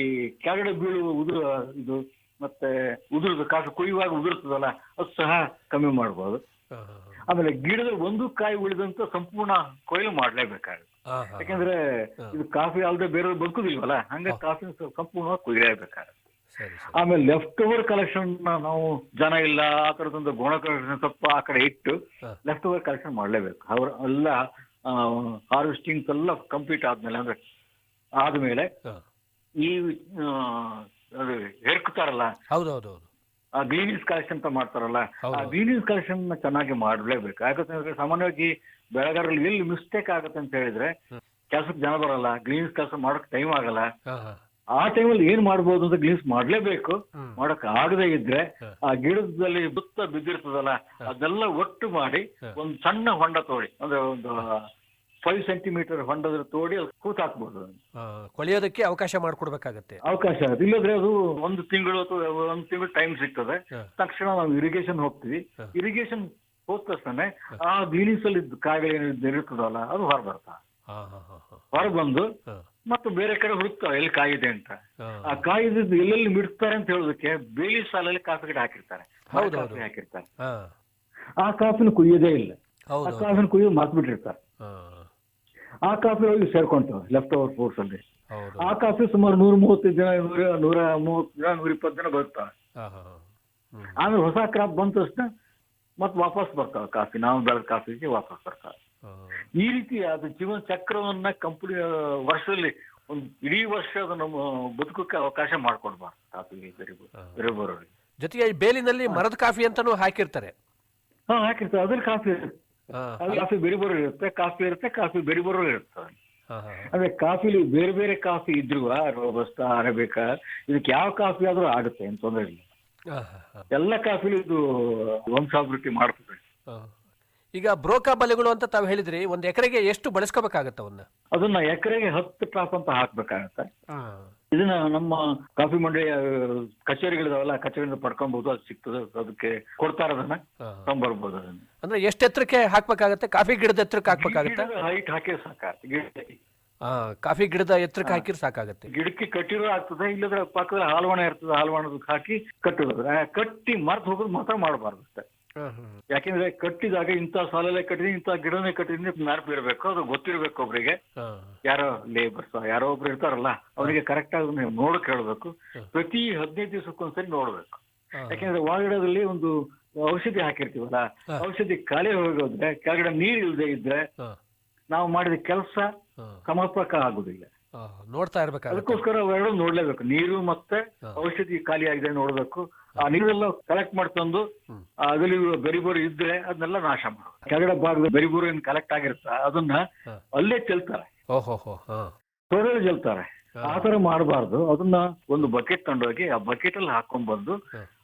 ಈ ಕೆಳಗಡೆ ಬೀಳುವ ಉದುರ ಇದು ಮತ್ತೆ ಉದುರುದು ಕಾಫಿ ಕುಯ್ಯುವಾಗ ಉದುರ್ತದಲ್ಲ ಅದು ಸಹ ಕಮ್ಮಿ ಮಾಡ್ಬೋದು. ಆಮೇಲೆ ಗಿಡದ ಒಂದು ಕಾಯಿ ಉಳಿದಂತ ಸಂಪೂರ್ಣ ಕೊಯ್ಲು ಮಾಡ್ಲೇಬೇಕಾಗುತ್ತೆ. ಯಾಕಂದ್ರೆ ಇದು ಕಾಫಿ ಅಲ್ಲದೆ ಬೇರೆ ಬದುಕುದಿಲ್ವಲ್ಲ ಹಂಗೆ. ಕಾಫಿ ಸಂಪೂರ್ಣವಾಗಿ ಕುಯ್ಲೇಬೇಕಾಗುತ್ತೆ. ಆಮೇಲೆ ಲೆಫ್ಟ್ ಓವರ್ ಕಲೆಕ್ಷನ್ ನಾವು ಜನ ಇಲ್ಲ ಆ ತರದೊಂದು ಗುಣ ಕಲೆಕ್ಷನ್ ಸ್ವಲ್ಪ ಆ ಕಡೆ ಇಟ್ಟು. ಲೆಫ್ಟ್ ಓವರ್ ಕಲೆಕ್ಷನ್ ಮಾಡ್ಲೇಬೇಕು. ಅವ್ರ ಎಲ್ಲ ಹಾರ್ವೆಸ್ಟಿಂಗ್ಸ್ ಎಲ್ಲ ಕಂಪ್ಲೀಟ್ ಆದ್ಮೇಲೆ ಅಂದ್ರೆ ಆದ್ಮೇಲೆ ಈ ಅದು ಹೆರ್ಕುತ್ತಾರಲ್ಲ ಹೌದು ಹೌದು ಹೌದು ಆ ಗ್ರೀನಿಸ್ ಕಲೆಕ್ಷನ್ ಅಂತ ಮಾಡ್ತಾರಲ್ಲ. ಆ ಗ್ರೀನಿಸ್ ಕಲೆಕ್ಷನ್ ಚೆನ್ನಾಗಿ ಮಾಡಲೇಬೇಕು ಯಾಕಂತಂದ್ರೆ ಸಾಮಾನ್ಯವಾಗಿ ಬೆಳೆಗಾರರಲ್ಲಿ ಎಲ್ಲಿ ಮಿಸ್ಟೇಕ್ ಆಗುತ್ತೆ ಅಂತ ಹೇಳಿದ್ರೆ ಕೆಲಸಕ್ಕೆ ಜನ ಬರಲ್ಲ ಗ್ರೀನ್ಸ್ ಕೆಲಸ ಮಾಡಕ್ ಟೈಮ್ ಆಗಲ್ಲ. ಆ ಟೈಮಲ್ಲಿ ಏನ್ ಮಾಡ್ಬೋದು ಅಂತ ಗ್ಲೀನ್ಸ್ ಮಾಡ್ಲೇಬೇಕು. ಮಾಡಕ್ ಆಗದೆ ಇದ್ರೆ ಆ ಗಿಡದಲ್ಲಿ ಬುತ್ತ ಬಿದ್ದಿರ್ತದಲ್ಲ. ಅದೆಲ್ಲ ಒಟ್ಟು ಮಾಡಿ. ಒಂದು ಸಣ್ಣ ಹೊಂಡ ತೋಡಿ ಅಂದ್ರೆ ಒಂದು ಫೈವ್ ಸೆಂಟಿಮೀಟರ್ ಹೊಂಡದ್ರ ತೋಡಿ ಅಲ್ಲಿ ಕೂತ್ ಹಾಕ್ಬೋದು ಆ, ಕೊಳೆಯೋದಕ್ಕೆ ಅವಕಾಶ ಮಾಡಿಕೊಡ್ಬೇಕಾಗತ್ತೆ ಅವಕಾಶ ಆಗುತ್ತೆ ಇಲ್ಲದ್ರೆ ಅದು ಒಂದು ತಿಂಗಳು ಅಥವಾ ಒಂದು ತಿಂಗಳು ಟೈಮ್ ಸಿಗ್ತದೆ ಹ. ತಕ್ಷಣ ನಾವು ಇರಿಗೇಷನ್ ಹೋಗ್ತೀವಿ ಹ. ಇರಿಗೇಷನ್ ಹೋದ ತಕ್ಷಣ ಆ ಬೀಳಿಸಲ್ಲಿ ಅಲ್ಲಿ ಕಾಯಿಗಳು ಅದು ಹೊರ ಬರ್ತಾ ಹಾ ಹಾ ಹಾ ಹಾ ಹೊರ ಬಂದು ಹಾ. ಮತ್ತೆ ಬೇರೆ ಕಡೆ ಹುಡುಕ್ತಾವೆ ಎಲ್ಲಿ ಕಾಯಿದೆ ಅಂತ ಹಾ. ಆ ಕಾಯಿದ್ದು ಎಲ್ಲೆಲ್ಲಿ ಮಿಡ್ತಾರೆ ಅಂತ ಹೇಳೋದಕ್ಕೆ ಬೇಲಿ ಸಾಲಲ್ಲಿ ಕಾಫಿ ಗಿಡ ಹಾಕಿರ್ತಾರೆ ಹೌದು, ಕಾಫಿ ಹಾಕಿರ್ತಾರೆ ಹಾ. ಆ ಕಾಫಿನ ಕುಯ್ಯೋದೇ ಇಲ್ಲ ಆ ಹೌದು. ಕಾಫಿನ ಕುಯ್ದು ಮಾತ್ಬಿಟ್ಟಿರ್ತಾರೆ ಹಾ. ಆ ಕಾಫಿ ಒಳಗೆ ಸೇರ್ಕೊಂತವೆ ಲೆಫ್ಟ್ ಓವರ್ ಫೋರ್ಸ್ ಅಲ್ಲಿ ಹೌದು ಆ ಕಾಫಿ ಸುಮಾರು ನೂರ ಮೂವತ್ತು ಜನ ನೂರ ನೂರ ಮೂವತ್ತು ಜನ ನೂರ ಇಪ್ಪತ್ತು ಜನ ಬರ್ತಾವೆ. ಹ್ಮ್. ಆಮೇಲೆ ಹೊಸ ಕ್ರಾಪ್ ಬಂದ ತಕ್ಷಣ ಮತ್ತೆ ವಾಪಸ್ ಬರ್ತಾವ ಕಾಫಿ ನಾವು ಬೆಳೆದ ಕಾಫಿಗೆ ವಾಪಸ್ ಬರ್ತಾವೆ. ಈ ರೀತಿ ಅದು ಜೀವನ ಚಕ್ರವನ್ನ ಕಂಪನಿ ವರ್ಷದಲ್ಲಿ ಒಂದು ಇಡೀ ವರ್ಷ ಅದು ನಮ್ಮ ಬದುಕಕ್ಕೆ ಅವಕಾಶ ಮಾಡ್ಕೊಡ್ಬಾರ್ದು ಕಾಫಿ ಬೇರೆ ಹಾ. ಬರೋರಿಗೆ ಜೊತೆಗೆ ಈ ಬೇಲಿನಲ್ಲಿ ಮರದ ಕಾಫಿ ಅಂತಾನೂ ಹಾಕಿರ್ತಾರೆ ಹಾ ಹಾಕಿರ್ತಾರೆ ಅದ್ರಲ್ಲಿ ಕಾಫಿ ಇರುತ್ತೆ ಕಾಫಿ ಬೇರೆ ಬರೋ ಇರುತ್ತೆ ಕಾಫಿ ಇರುತ್ತೆ ಕಾಫಿ ಬೇರೆ ಬರೋ ಇರುತ್ತೆ. ಅಂದ್ರೆ ಕಾಫಿಲಿ ಬೇರೆ ಬೇರೆ ಕಾಫಿ ಇದ್ರು ರೋಬಸ್ತಾ ಅರಬೇಕಾ ಇದಕ್ಕೆ ಯಾವ ಕಾಫಿ ಆದ್ರೂ ಆಗುತ್ತೆ ಏನ್ ತೊಂದರೆ ಇಲ್ಲ. ಎಲ್ಲ ಕಾಫಿಲಿ ಇದು ವಂಶಾಭಿವೃದ್ಧಿ ಮಾಡ್ತದೆ. ಈಗ ಬ್ರೋಕಾ ಬಲೆಗಳು ಅಂತ ತಾವು ಹೇಳಿದ್ರಿ ಒಂದ್ ಎಕರೆಗೆ ಎಷ್ಟು ಬಳಸ್ಕೋಬೇಕಾಗತ್ತ ಅವನ್ನ? ಅದನ್ನ ಎಕರೆಗೆ ಹತ್ತು ಟ್ರಾಪ್ ಅಂತ ಹಾಕ್ಬೇಕಾಗತ್ತೆ. ಇದನ್ನ ನಮ್ಮ ಕಾಫಿ ಮಂಡಳಿ ಕಚೇರಿಗಳಿದಾವಲ್ಲ ಕಚೇರಿಯಿಂದ ಪಡ್ಕೊಬಹುದು ಅದು ಸಿಗ್ತದೆ ಅದಕ್ಕೆ ಕೊಡ್ತಾರ ಅದನ್ನ. ತಗೊಂಡ್ಬರ್ಬೋದು ಅದನ್ನ. ಅಂದ್ರೆ ಎಷ್ಟು ಎತ್ತರಕ್ಕೆ ಹಾಕ್ಬೇಕಾಗತ್ತೆ? ಕಾಫಿ ಗಿಡದ ಎತ್ತರಕ್ಕೆ ಹಾಕ್ಬೇಕಾಗತ್ತ? ಹೈಟ್ ಹಾಕಿ ಸಾಕಾಗುತ್ತೆ ಗಿಡ ಹಾ ಕಾಫಿ ಗಿಡದ ಎತ್ತರಕ್ಕೆ ಹಾಕಿದ್ರ ಸಾಕಾಗತ್ತೆ. ಗಿಡಕ್ಕೆ ಕಟ್ಟಿರೋ ಆಗ್ತದೆ ಇಲ್ಲದ್ರೆ ಪಕ್ಕದಲ್ಲಿ ಹಾಲ್ವಾಣ ಇರ್ತದೆ ಹಾಲ್ವಾಣದ ಹಾಕಿ ಕಟ್ಟಿರೋದು. ಕಟ್ಟಿ ಮರ್ತು ಹೋಗೋದು ಮಾತ್ರ ಮಾಡಬಾರ್ದು ಅಷ್ಟೇ. ಯಾಕೆಂದ್ರೆ ಕಟ್ಟಿದಾಗ ಇಂತ ಸಾಲಲ್ಲೇ ಕಟ್ಟಿದ್ರೆ ಇಂತ ಗಿಡನೇ ಕಟ್ಟಿದ್ರೆ ನೆನಪು ಇರಬೇಕು ಅದು ಗೊತ್ತಿರಬೇಕು ಒಬ್ರಿಗೆ. ಯಾರೋ ಲೇಬರ್ಸ್ ಯಾರೋ ಒಬ್ರು ಇರ್ತಾರಲ್ಲ ಅವರಿಗೆ ಕರೆಕ್ಟ್ ಆಗಿ ನೀವು ಹ್ಮ್. ಪ್ರತಿ ಹದಿನೈದು ದಿವಸಕ್ಕೊಂದ್ಸರಿ ನೋಡ್ಬೇಕು. ಯಾಕೆಂದ್ರೆ ಒಳಗಡೆದಲ್ಲಿ ಒಂದು ಔಷಧಿ ಹಾಕಿರ್ತೀವಲ್ಲ. ಔಷಧಿ ಖಾಲಿ ಹೋಗೋದ್ರೆ ಕೆಳಗಡೆ ನೀರು ಇಲ್ಲದೆ ಇದ್ರೆ ನಾವು ಮಾಡಿದ ಕೆಲಸ. ಸಮರ್ಪಕ ಆಗುದಿಲ್ಲ ನೋಡ್ತಾ ಇರ್ಬೇಕು ಅದಕ್ಕೋಸ್ಕರ ಅವೆರಡು ನೋಡ್ಲೇಬೇಕು ನೀರು ಮತ್ತೆ. ಔಷಧಿ ಖಾಲಿ ಆಗಿದೆ ನೋಡ್ಬೇಕು ಆ ನೀರೆಲ್ಲ ಕಲೆಕ್ಟ್ ಮಾಡ್ಕೊಂಡು ಅದರಲ್ಲಿ ಬೆರಿಬೋರು ಇದ್ರೆ ಅದನ್ನೆಲ್ಲ ನಾಶ ಮಾಡೋದು ಕೆಳಗಡೆ ಭಾಗದ ಬೆರಿಬೂರು ಏನ್ ಕಲೆಕ್ಟ್ ಆಗಿರುತ್ತ ಅದನ್ನ ಅಲ್ಲೇ ಚೆಲ್ತಾರೆ. ತೊಳೆದು ಚೆಲ್ತಾರೆ. ಆತರ ಆ ತರ ಮಾಡಬಾರ್ದು. ಅದನ್ನ ಒಂದು ಬಕೆಟ್ ತಂಡೋಗಿ ಆ ಬಕೆಟ್ ಅಲ್ಲಿ ಹಾಕೊಂಡ್ ಬಂದು.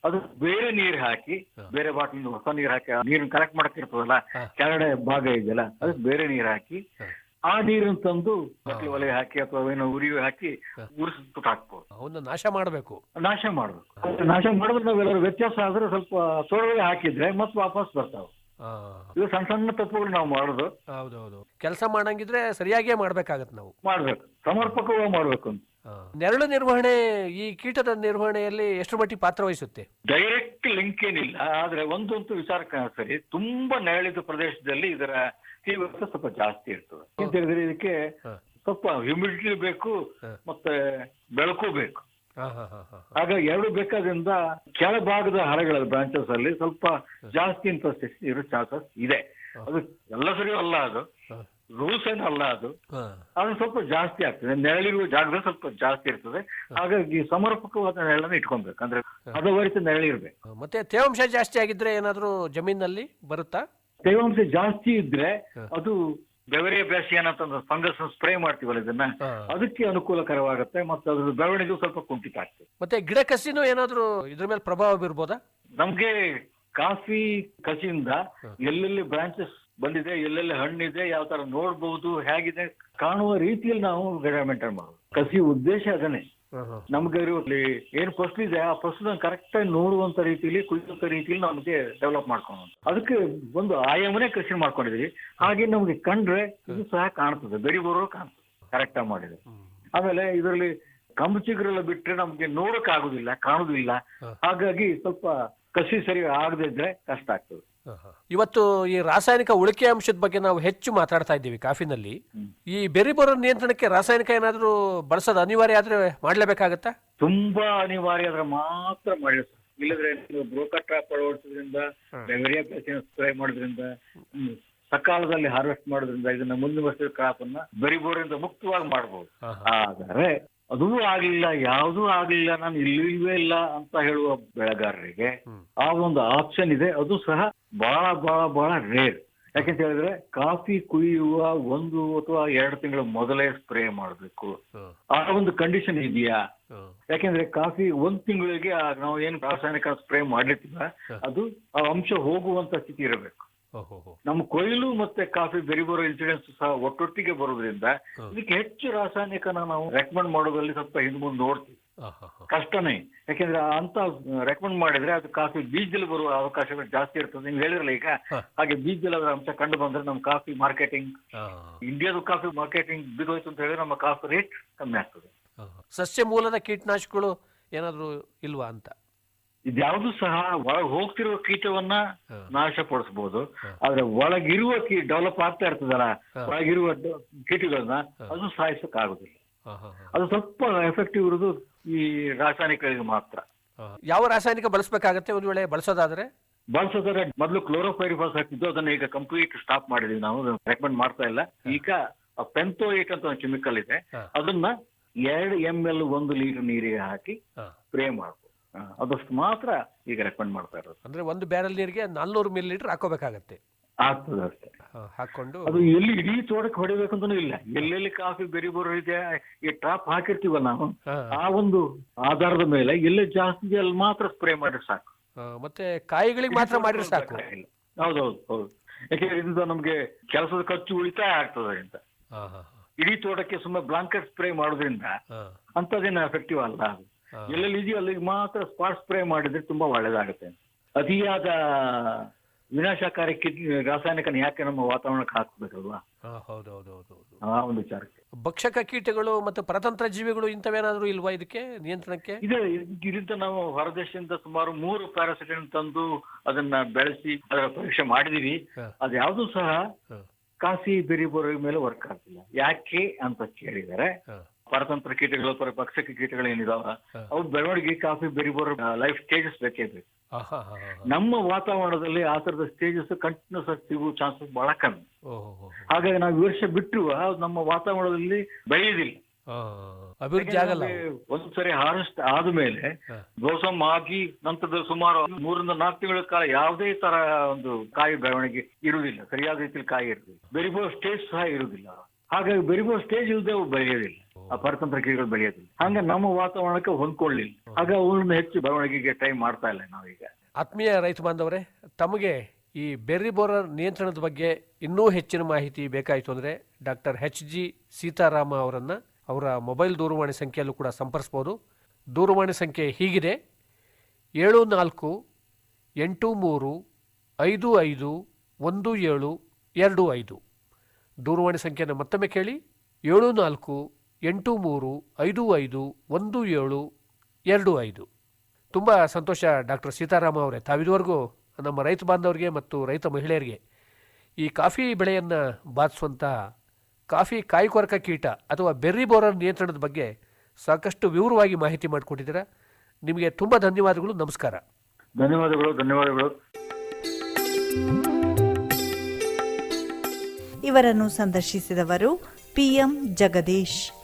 ಅದು ಬೇರೆ ನೀರ್ ಹಾಕಿ ಬೇರೆ ಬಾಟ್ಲಿಂದ ಹೊಸ ನೀರ್ ಹಾಕಿ ನೀರನ್ನ ಕಲೆಕ್ಟ್ ಮಾಡಕ್ಕಿರ್ತದಲ್ಲ ಇರ್ತದಲ್ಲ ಕೆಳಗಡೆ ಭಾಗ ಇದೆಯಲ್ಲ ಅದಕ್ಕೆ ಬೇರೆ ನೀರ್ ಹಾಕಿ. ಆ ನೀರನ್ನು ತಂದು ಬಟ್ಟೆ ಒಲೆ ಹಾಕಿ ಅಥವಾ ಏನೋ ಉರಿ ಹಾಕಿ. ಉರಿಸ್ಬಿಟ್ಟು ಹಾಕ್ಬೋದು. ಅವನ್ನ ನಾಶ ಮಾಡಬೇಕು. ನಾಶ ಮಾಡ್ಬೇಕು. ನಾಶ ಮಾಡಿದ್ರೆ ನಾವೆಲ್ಲರೂ ವ್ಯತ್ಯಾಸ ಆದ್ರೆ ಸ್ವಲ್ಪ ತೊಳೆಗೆ ಹಾಕಿದ್ರೆ ಮತ್ತೆ ವಾಪಸ್ ಬರ್ತಾವೆ. ಇದು ಸಣ್ಣ ಸಣ್ಣ ತಪ್ಪುಗಳು ನಾವು ಮಾಡೋದು. ಹೌದೌದು. ಕೆಲಸ ಮಾಡಂಗಿದ್ರೆ ಸರಿಯಾಗಿಯೇ ಮಾಡ್ಬೇಕಾಗತ್ತೆ ನಾವು. ಮಾಡ್ಬೇಕು. ಸಮರ್ಪಕವಾಗಿ ಮಾಡ್ಬೇಕು ಅಂತ. ನೆರಳು ನಿರ್ವಹಣೆ ಈ ಕೀಟದ ನಿರ್ವಹಣೆಯಲ್ಲಿ ಎಷ್ಟು ಮಟ್ಟಿಗೆ ಪಾತ್ರ ವಹಿಸುತ್ತೆ? ಡೈರೆಕ್ಟ್ ಲಿಂಕ್ ಏನಿಲ್ಲ ಆದ್ರೆ ಒಂದಂತೂ ವಿಚಾರಕ್ಕೆ ಸರಿ ತುಂಬಾ ನೆರಳಿದ ಪ್ರದೇಶದಲ್ಲಿ ಇದರ ತೀವ್ರತೆ ಸ್ವಲ್ಪ ಜಾಸ್ತಿ ಇರ್ತದೆ. ಇದಕ್ಕೆ ಸ್ವಲ್ಪ ಹ್ಯೂಮಿಡಿಟಿ ಬೇಕು ಮತ್ತೆ ಬೆಳಕು ಬೇಕು. ಆಗ ಎರಡು ಬೇಕಾದ್ರಿಂದ ಕೆಳಭಾಗದ ಹರಗಳ ಬ್ರಾಂಚಸ್ ಅಲ್ಲಿ ಸ್ವಲ್ಪ ಜಾಸ್ತಿ ಇಂಟ್ರೆಸ್ಟ್ ಇರೋ ಚಾನ್ಸಸ್ ಇದೆ. ಅದು ಎಲ್ಲ ಸರಿ ಅಲ್ಲ ಅದು. ರೂಲ್ಸ್ ಏನು ಅಲ್ಲ ಅದು. ಅದು ಸ್ವಲ್ಪ ಜಾಸ್ತಿ ಆಗ್ತದೆ. ನೆರಳಿರುವ ಜಾಗದಲ್ಲಿ ಸ್ವಲ್ಪ ಜಾಸ್ತಿ ಇರ್ತದೆ. ಹಾಗಾಗಿ ಸಮರ್ಪಕವಾದ ನೆರಳನ್ನ ಇಟ್ಕೊಬೇಕು ಅಂದ್ರೆ ಹದವರಿತ ನೆರಳಿರ್ಬೇಕು. ಮತ್ತೆ ತೇವಾಂಶ ಜಾಸ್ತಿ ಆಗಿದ್ರೆ ಏನಾದ್ರೂ ಜಮೀನಲ್ಲಿ ಬರುತ್ತಾ? ತೇವಾಂಶ ಜಾಸ್ತಿ ಇದ್ರೆ. ಅದು ಬೆವರಿಯ ಬ್ಯಾಸಿಯನ್ ಅಂತ ಫಂಗಸ್ ಸ್ಪ್ರೇ ಮಾಡ್ತೀವಲ್ಲ ಇದನ್ನ? ಅದಕ್ಕೆ ಅನುಕೂಲಕರವಾಗುತ್ತೆ ಮತ್ತೆ ಅದ್ರ ಬೆಳವಣಿಗೆ ಸ್ವಲ್ಪ ಕುಂಠಿತ ಆಗ್ತದೆ. ಮತ್ತೆ ಗಿಡ ಕಸಿನೂ ಏನಾದ್ರೂ ಇದ್ರ ಮೇಲೆ ಪ್ರಭಾವ ಬೀರ್ಬೋದಾ? ನಮ್ಗೆ ಕಾಫಿ ಕಸಿಯಿಂದ ಎಲ್ಲೆಲ್ಲಿ ಬ್ರಾಂಚಸ್ ಬಂದಿದೆ ಎಲ್ಲೆಲ್ಲಿ ಹಣ್ಣಿದೆ ಯಾವ ತರ ನೋಡ್ಬಹುದು ಹೇಗಿದೆ ಕಾಣುವ ರೀತಿಯಲ್ಲಿ ನಾವು ಗಿಡ ಮೇಂಟೈನ್ ಮಾಡೋದು. ಕಸಿ ಉದ್ದೇಶ ಅದನ್ನೇ. ನಮ್ಗೆ ಇರುವಲ್ಲಿ ಏನ್ ಫಸ್ಟ್ ಇದೆ ಆ ಫಸ್ಟ್ ಕರೆಕ್ಟ್ ಆಗಿ ನೋಡುವಂತ ರೀತಿಲಿ ಕುಳಿಯುವಂತ ರೀತಿಲಿ ನಮಗೆ ಡೆವಲಪ್ ಮಾಡ್ಕೊಂಡು ಅದಕ್ಕೆ ಒಂದು ಆಯಾಮನೇ ಕೃಷಿ ಮಾಡ್ಕೊಂಡಿದ್ವಿ. ಹಾಗೆ ನಮ್ಗೆ ಕಂಡ್ರೆ ಇದು ಸಹ ಕಾಣ್ತದೆ. ಬೆರಿ ಬರೋ ಕಾಣ್ತದೆ. ಕರೆಕ್ಟ್ ಆಗಿ ಮಾಡಿದ್ರೆ. ಆಮೇಲೆ ಇದರಲ್ಲಿ ಕಂಬ ಚಿಗುರೆಲ್ಲ ಬಿಟ್ರೆ ನಮ್ಗೆ ನೋಡಕ್ ಆಗುದಿಲ್ಲ ಕಾಣುದಿಲ್ಲ ಹಾಗಾಗಿ ಸ್ವಲ್ಪ ಕಸಿ ಸರಿ ಆಗದಿದ್ರೆ ಕಷ್ಟ ಆಗ್ತದೆ. ಇವತ್ತು ಈ ರಾಸಾಯನಿಕ ಉಳಿಕೆ ಅಂಶದ ಬಗ್ಗೆ ನಾವು ಹೆಚ್ಚು ಮಾತಾಡ್ತಾ ಇದ್ದೀವಿ ಕಾಫಿನಲ್ಲಿ. ಈ ಬೆರಿ ಬರೋ ನಿಯಂತ್ರಣಕ್ಕೆ ರಾಸಾಯನಿಕ ಏನಾದರೂ ಬಳಸೋದು ಅನಿವಾರ್ಯ ಆದ್ರೆ ಮಾಡ್ಲೇಬೇಕಾಗತ್ತಾ? ತುಂಬಾ ಅನಿವಾರ್ಯ ಆದ್ರೆ ಮಾತ್ರ ಮಾಡಿ ಇಲ್ಲದ್ರೆ ನೀವು ಬ್ರೋಕರ್ ಟ್ರಾಪ್ ಅಳವಡಿಸೋದ್ರಿಂದ ಸ್ಪ್ರೇ ಮಾಡೋದ್ರಿಂದ ಸಕಾಲದಲ್ಲಿ ಹಾರ್ವೆಸ್ಟ್ ಮಾಡೋದ್ರಿಂದ ಇದನ್ನ ಮುಂದಿನ ವರ್ಷದ ಕ್ರಾಪ್ ಅನ್ನ ಬರಿಬೋರಿಂದ ಮುಕ್ತವಾಗಿ ಮಾಡಬಹುದು ಆದರೆ ಅದೂ ಆಗ್ಲಿಲ್ಲ ಯಾವುದೂ ಆಗ್ಲಿಲ್ಲ ನಾನು ಇಲ್ಲಿವೇ ಇಲ್ಲ ಅಂತ ಹೇಳುವ ಬೆಳೆಗಾರರಿಗೆ ಆ ಒಂದು ಆಪ್ಷನ್ ಇದೆ. ಅದು ಸಹ ಬಹಳ ಬಹಳ ಬಹಳ ರೇರ್ ಯಾಕೆಂತ ಹೇಳಿದ್ರೆ ಕಾಫಿ ಕುಯ್ಯುವ ಒಂದು ಅಥವಾ ಎರಡು ತಿಂಗಳ ಮೊದಲೇ ಸ್ಪ್ರೇ ಮಾಡಬೇಕು. ಆ ಒಂದು ಕಂಡೀಷನ್ ಇದೆಯಾ? ಯಾಕೆಂದ್ರೆ ಕಾಫಿ ಒಂದ್ ತಿಂಗಳಿಗೆ ನಾವು ಏನು ರಾಸಾಯನಿಕ ಸ್ಪ್ರೇ ಮಾಡಿರ್ತೀವ ಅದು ಆ ಅಂಶ ಹೋಗುವಂತ ಸ್ಥಿತಿ ಇರಬೇಕು. ನಮ್ಮ ಕೊಯ್ಲು ಮತ್ತೆ ಕಾಫಿ ಬೆರಿ ಬರೋ ಇನ್ಸಿಡೆನ್ಸ್ ಸಹ ಒಟ್ಟೊಟ್ಟಿಗೆ ಬರೋದ್ರಿಂದ ಇದಕ್ಕೆ ಹೆಚ್ಚು ರಾಸಾಯನಿಕನ ನಾವು ರೆಕಮೆಂಡ್ ಮಾಡೋದ್ರಲ್ಲಿ ಸ್ವಲ್ಪ ಹಿಂದ್ ಮುಂದೆ ನೋಡ್ತೀವಿ. ಕಷ್ಟನೇ. ಯಾಕೆಂದ್ರೆ ಅಂತ ರೆಕಮೆಂಡ್ ಮಾಡಿದ್ರೆ ಅದು ಕಾಫಿ ಬೀಜದಲ್ಲಿ ಬರುವ ಅವಕಾಶಗಳು ಜಾಸ್ತಿ ಇರ್ತದೆ. ನೀವು ಹೇಳಿರಲ್ಲ ಈಗ ಹಾಗೆ ಬೀಜದಲ್ಲಿ ಅದರ ಅಂಶ ಕಂಡು ಬಂದ್ರೆ ನಮ್ಮ ಕಾಫಿ ಮಾರ್ಕೆಟಿಂಗ್ ಇಂಡಿಯಾದ ಕಾಫಿ ಮಾರ್ಕೆಟಿಂಗ್ ಬಿದ್ದೋಯ್ತು ಅಂತ ಹೇಳಿದ್ರೆ ನಮ್ಮ ಕಾಫಿ ರೇಟ್ ಕಮ್ಮಿ ಆಗ್ತದೆ. ಸಸ್ಯ ಮೂಲದ ಕೀಟನಾಶಕಗಳು ಏನಾದ್ರು ಇಲ್ವಾ ಅಂತ? ಇದ್ಯಾವುದು ಸಹ ಒಳಗೆ ಹೋಗ್ತಿರುವ ಕೀಟವನ್ನ ನಾಶ ನಾಶಪಡಿಸಬಹುದು ಆದ್ರೆ ಒಳಗಿರುವ ಕೀ ಡೆವಲಪ್ ಆಗ್ತಾ ಇರ್ತದಲ್ಲ ಒಳಗಿರುವ ಕೀಟಗಳನ್ನ ಅದು ಸಾಯಿಸಕ್ ಆಗುದಿಲ್ಲ ಅದು ಸ್ವಲ್ಪ ಎಫೆಕ್ಟಿವ್ ಇರೋದು ಈ ರಾಸಾಯನಿಕಗಳಿಗೆ ಮಾತ್ರ. ಯಾವ ರಾಸಾಯನಿಕ ಬಳಸಬೇಕಾಗತ್ತೆ ಒಂದು ವೇಳೆ ಬಳಸೋದಾದ್ರೆ? ಬಳಸೋದಾದ್ರೆ ಮೊದಲು ಕ್ಲೋರೋಫೈರಿಫಾಸ್ ಹಾಕಿದ್ದು ಅದನ್ನ ಈಗ ಕಂಪ್ಲೀಟ್ ಸ್ಟಾಪ್ ಮಾಡಿದೀವಿ ನಾವು ರೆಕಮೆಂಡ್ ಮಾಡ್ತಾ ಇಲ್ಲ. ಈಗ ಪೆಂತೋಯೇಟ್ ಅಂತ ಒಂದು ಕೆಮಿಕಲ್ ಇದೆ ಅದನ್ನ ಎರಡು ಎಂ ಎಲ್ ಒಂದು ಲೀಟರ್ ನೀರಿಗೆ ಹಾಕಿ. ಸ್ಪ್ರೇ ಮಾಡ್ಬೋದು. ಅದಷ್ಟು ಮಾತ್ರ ಈಗ ರೆಕಮೆಂಡ್ ಮಾಡ್ತಾ ಇರೋದು. ಅಂದ್ರೆ ಒಂದು ಬ್ಯಾರಲ್ ನೀರಿಗೆ ನಾಲ್ನೂರು ಮಿಲಿ ಲೀಟರ್ ಹಾಕೋಬೇಕಾಗತ್ತೆ. ಆಗ್ತದೆ ಅಷ್ಟೇ. ಹಾಕೊಂಡು ಅದು ಎಲ್ಲಿ ಇಡೀ ತೋಟಕ್ಕೆ ಹೊಡಿಬೇಕಂತನೂ ಇಲ್ಲ. ಎಲ್ಲೆಲ್ಲಿ ಕಾಫಿ ಬೆರಿ ಬರೋ ಇದೆ ಈ ಟ್ರಾಪ್ ಹಾಕಿರ್ತೀವಲ್ಲ ನಾವು ಆ ಒಂದು ಆಧಾರದ ಮೇಲೆ ಎಲ್ಲ ಜಾಸ್ತಿ ಅಲ್ಲಿ ಮಾತ್ರ ಸ್ಪ್ರೇ ಮಾಡಿದ್ರೆ ಸಾಕು. ಮತ್ತೆ ಕಾಯಿಗಳಿಗೆ ಮಾತ್ರ ಮಾಡಿದ್ರೆ ಸಾಕು. ಹೌದೌದು ಹೌದು. ಯಾಕೆಂದ್ರೆ ಇದು ನಮ್ಗೆ ಕೆಲಸದ ಖರ್ಚು ಉಳಿತಾಯ ಆಗ್ತದೆ ಅಂತ. ಇಡೀ ತೋಟಕ್ಕೆ ಸುಮ್ಮನೆ ಬ್ಲಾಂಕೆಟ್ ಸ್ಪ್ರೇ ಮಾಡೋದ್ರಿಂದ ಅಂತದೇನು ಎಫೆಕ್ಟಿವ್ ಅಲ್ಲ ಅದು. ಎಲ್ಲೆಲ್ಲಿ ಇದೆಯೋ ಅಲ್ಲಿಗೆ ಮಾತ್ರ ಸ್ಪಾಟ್ ಸ್ಪ್ರೇ ಮಾಡಿದ್ರೆ ತುಂಬಾ ಒಳ್ಳೇದಾಗುತ್ತೆ ಅತಿಯಾದ ವಿನಾಶಕಾರಿ ಕಿಡ್ ರಾಸಾಯನಿಕನ ಯಾಕೆ ನಮ್ಮ ವಾತಾವರಣಕ್ಕೆ ಹಾಕ್ಬೇಕಲ್ವಾ? ಆ, ಒಂದು ವಿಚಾರಕ್ಕೆ. ಭಕ್ಷಕ ಕೀಟಗಳು ಮತ್ತು ಪರತಂತ್ರ ಜೀವಿಗಳು ಇಂಥವೇನಾದ್ರೂ ಇಲ್ವಾ ಇದಕ್ಕೆ ನಿಯಂತ್ರಣಕ್ಕೆ? ಇದು ಇದರಿಂದ ನಾವು ಹೊರದೇಶದಿಂದ ಸುಮಾರು ಮೂರು ಪ್ಯಾರಾಸಿಟನ್ ತಂದು ಅದನ್ನ ಬೆಳೆಸಿ ಅದರ ಪರೀಕ್ಷೆ ಮಾಡಿದೀವಿ. ಅದ್ಯಾವುದು ಸಹ ಕಾಸಿ ಕಾಫಿ ಬೆರಿ ಬರೋ ಮೇಲೆ ವರ್ಕ್ ಆಗ್ತಿಲ್ಲ. ಯಾಕೆ ಅಂತ ಕೇಳಿದರೆ. ಪರತಂತ್ರ ಕೀಟಗಳು ಪರ ಭಕ್ಷಕ ಕೀಟಗಳು ಏನಿದಾವ. ಅವು ಬೆಳವಣಿಗೆ ಕಾಫಿ ಬೆರಿ ಬರೋ ಲೈಫ್ ಸ್ಟೇಜಸ್ ಬೇಕೇ ಬೇಕು. ನಮ್ಮ ವಾತಾವರಣದಲ್ಲಿ ಆ ತರದ ಸ್ಟೇಜಸ್ ಕಂಟಿನ್ಯೂಸ್ ಆಗಿ ಸಿಗುವ ಚಾನ್ಸಸ್ ಬಹಳ ಕಮ್ಮಿ. ಹಾಗಾಗಿ ನಾವು ವರ್ಷ ಬಿಟ್ಟು ನಮ್ಮ ವಾತಾವರಣದಲ್ಲಿ ಬೆಳೆಯುವುದಿಲ್ಲ ಆ, ಅಭಿವೃದ್ಧಿ ಆಗಲ್ಲ. ಒಂದ್ಸರಿ ಹಾರ್ವೆಸ್ಟ್ ಆದ್ಮೇಲೆ. ಬ್ಲೋಸಮ್ ಆಗಿ ನಂತರದ ಸುಮಾರು ಮೂರಿಂದ ನಾಲ್ಕು ತಿಂಗಳ ಕಾಲ ಯಾವುದೇ ತರ ಒಂದು ಕಾಯಿ ಬೆಳವಣಿಗೆ ಇರುವುದಿಲ್ಲ ಸರಿಯಾದ ರೀತಿಯಲ್ಲಿ ಕಾಯಿ ಇರುವುದಿಲ್ಲ ಬೆರಿಬೋ ಸ್ಟೇಜ್ ಸಹ ಇರುವುದಿಲ್ಲ ಹಾಗಾಗಿ ಬೆರಿಬೋ ಸ್ಟೇಜ್ ಇಲ್ಲದೆ ಅವು ಬೆಳೆಯೋದಿಲ್ಲ ಆ ಪರತಂತ್ರ ಕ್ರಿಯೆಗಳು ಬೆಳೆಯೋದಿಲ್ಲ. ಹಂಗ ನಮ್ಮ ವಾತಾವರಣಕ್ಕೆ ಹೊಂದ್ಕೊಳ್ಳಿಲ್ಲ. ಆಗ ಅವುಗಳನ್ನ ಹೆಚ್ಚು ಬೆಳವಣಿಗೆಗೆ ಟ್ರೈ ಮಾಡ್ತಾ ಇಲ್ಲ ನಾವೀಗ. ಆತ್ಮೀಯ ರೈತ ಬಾಂಧವರೇ ತಮಗೆ ಈ ಬೆರ್ರಿ ಬೋರರ್ ನಿಯಂತ್ರಣದ ಬಗ್ಗೆ ಇನ್ನೂ ಹೆಚ್ಚಿನ ಮಾಹಿತಿ ಬೇಕಾಯಿತು ಅಂದರೆ ಡಾಕ್ಟರ್ ಎಚ್ ಜಿ ಸೀತಾರಾಮ ಅವರನ್ನು ಅವರ ಮೊಬೈಲ್ ದೂರವಾಣಿ ಸಂಖ್ಯೆಯಲ್ಲೂ ಕೂಡ ಸಂಪರ್ಸ್ಬೋದು. ದೂರವಾಣಿ ಸಂಖ್ಯೆ ಹೀಗಿದೆ. ಏಳು ನಾಲ್ಕು ಎಂಟು ಮೂರು ಐದು ಐದು ಒಂದು ಏಳು ಎರಡು ಐದು. ದೂರವಾಣಿ ಸಂಖ್ಯೆಯನ್ನು ಮತ್ತೊಮ್ಮೆ ಕೇಳಿ ಏಳು ನಾಲ್ಕು ಎಂಟು ಮೂರು ಐದು ಐದು ಒಂದು ಏಳು ಎರಡು ಐದು. ತುಂಬ ಸಂತೋಷ ಡಾಕ್ಟರ್ ಸೀತಾರಾಮ ಅವರೇ. ತಾವಿದುವರೆಗೂ ನಮ್ಮ ರೈತ ಬಾಂಧವರಿಗೆ ಮತ್ತು ರೈತ ಮಹಿಳೆಯರಿಗೆ ಈ ಕಾಫಿ ಬೆಳೆಯನ್ನು ಬಾಧಿಸುವಂಥ ಕಾಫಿ ಕಾಯಿಕೊರಕ ಕೀಟ ಅಥವಾ ಬೆರ್ರಿ ಬೋರರ್ ನಿಯಂತ್ರಣದ ಬಗ್ಗೆ ಸಾಕಷ್ಟು ವಿವರವಾಗಿ ಮಾಹಿತಿ ಮಾಡಿಕೊಟ್ಟಿದ್ದೀರಾ. ನಿಮಗೆ ತುಂಬ ಧನ್ಯವಾದಗಳು. ನಮಸ್ಕಾರ. ಧನ್ಯವಾದಗಳು ಧನ್ಯವಾದಗಳು. ಇವರನ್ನು ಸಂದರ್ಶಿಸಿದವರು ಪಿಎಂ ಜಗದೀಶ್.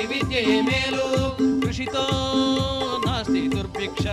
ಕೃಷಿ ವಿದ್ಯೆಯೇ ಮೇಲು ಕೃಷಿತೋ ನಾಸ್ತಿ ದುರ್ಭಿಕ್ಷ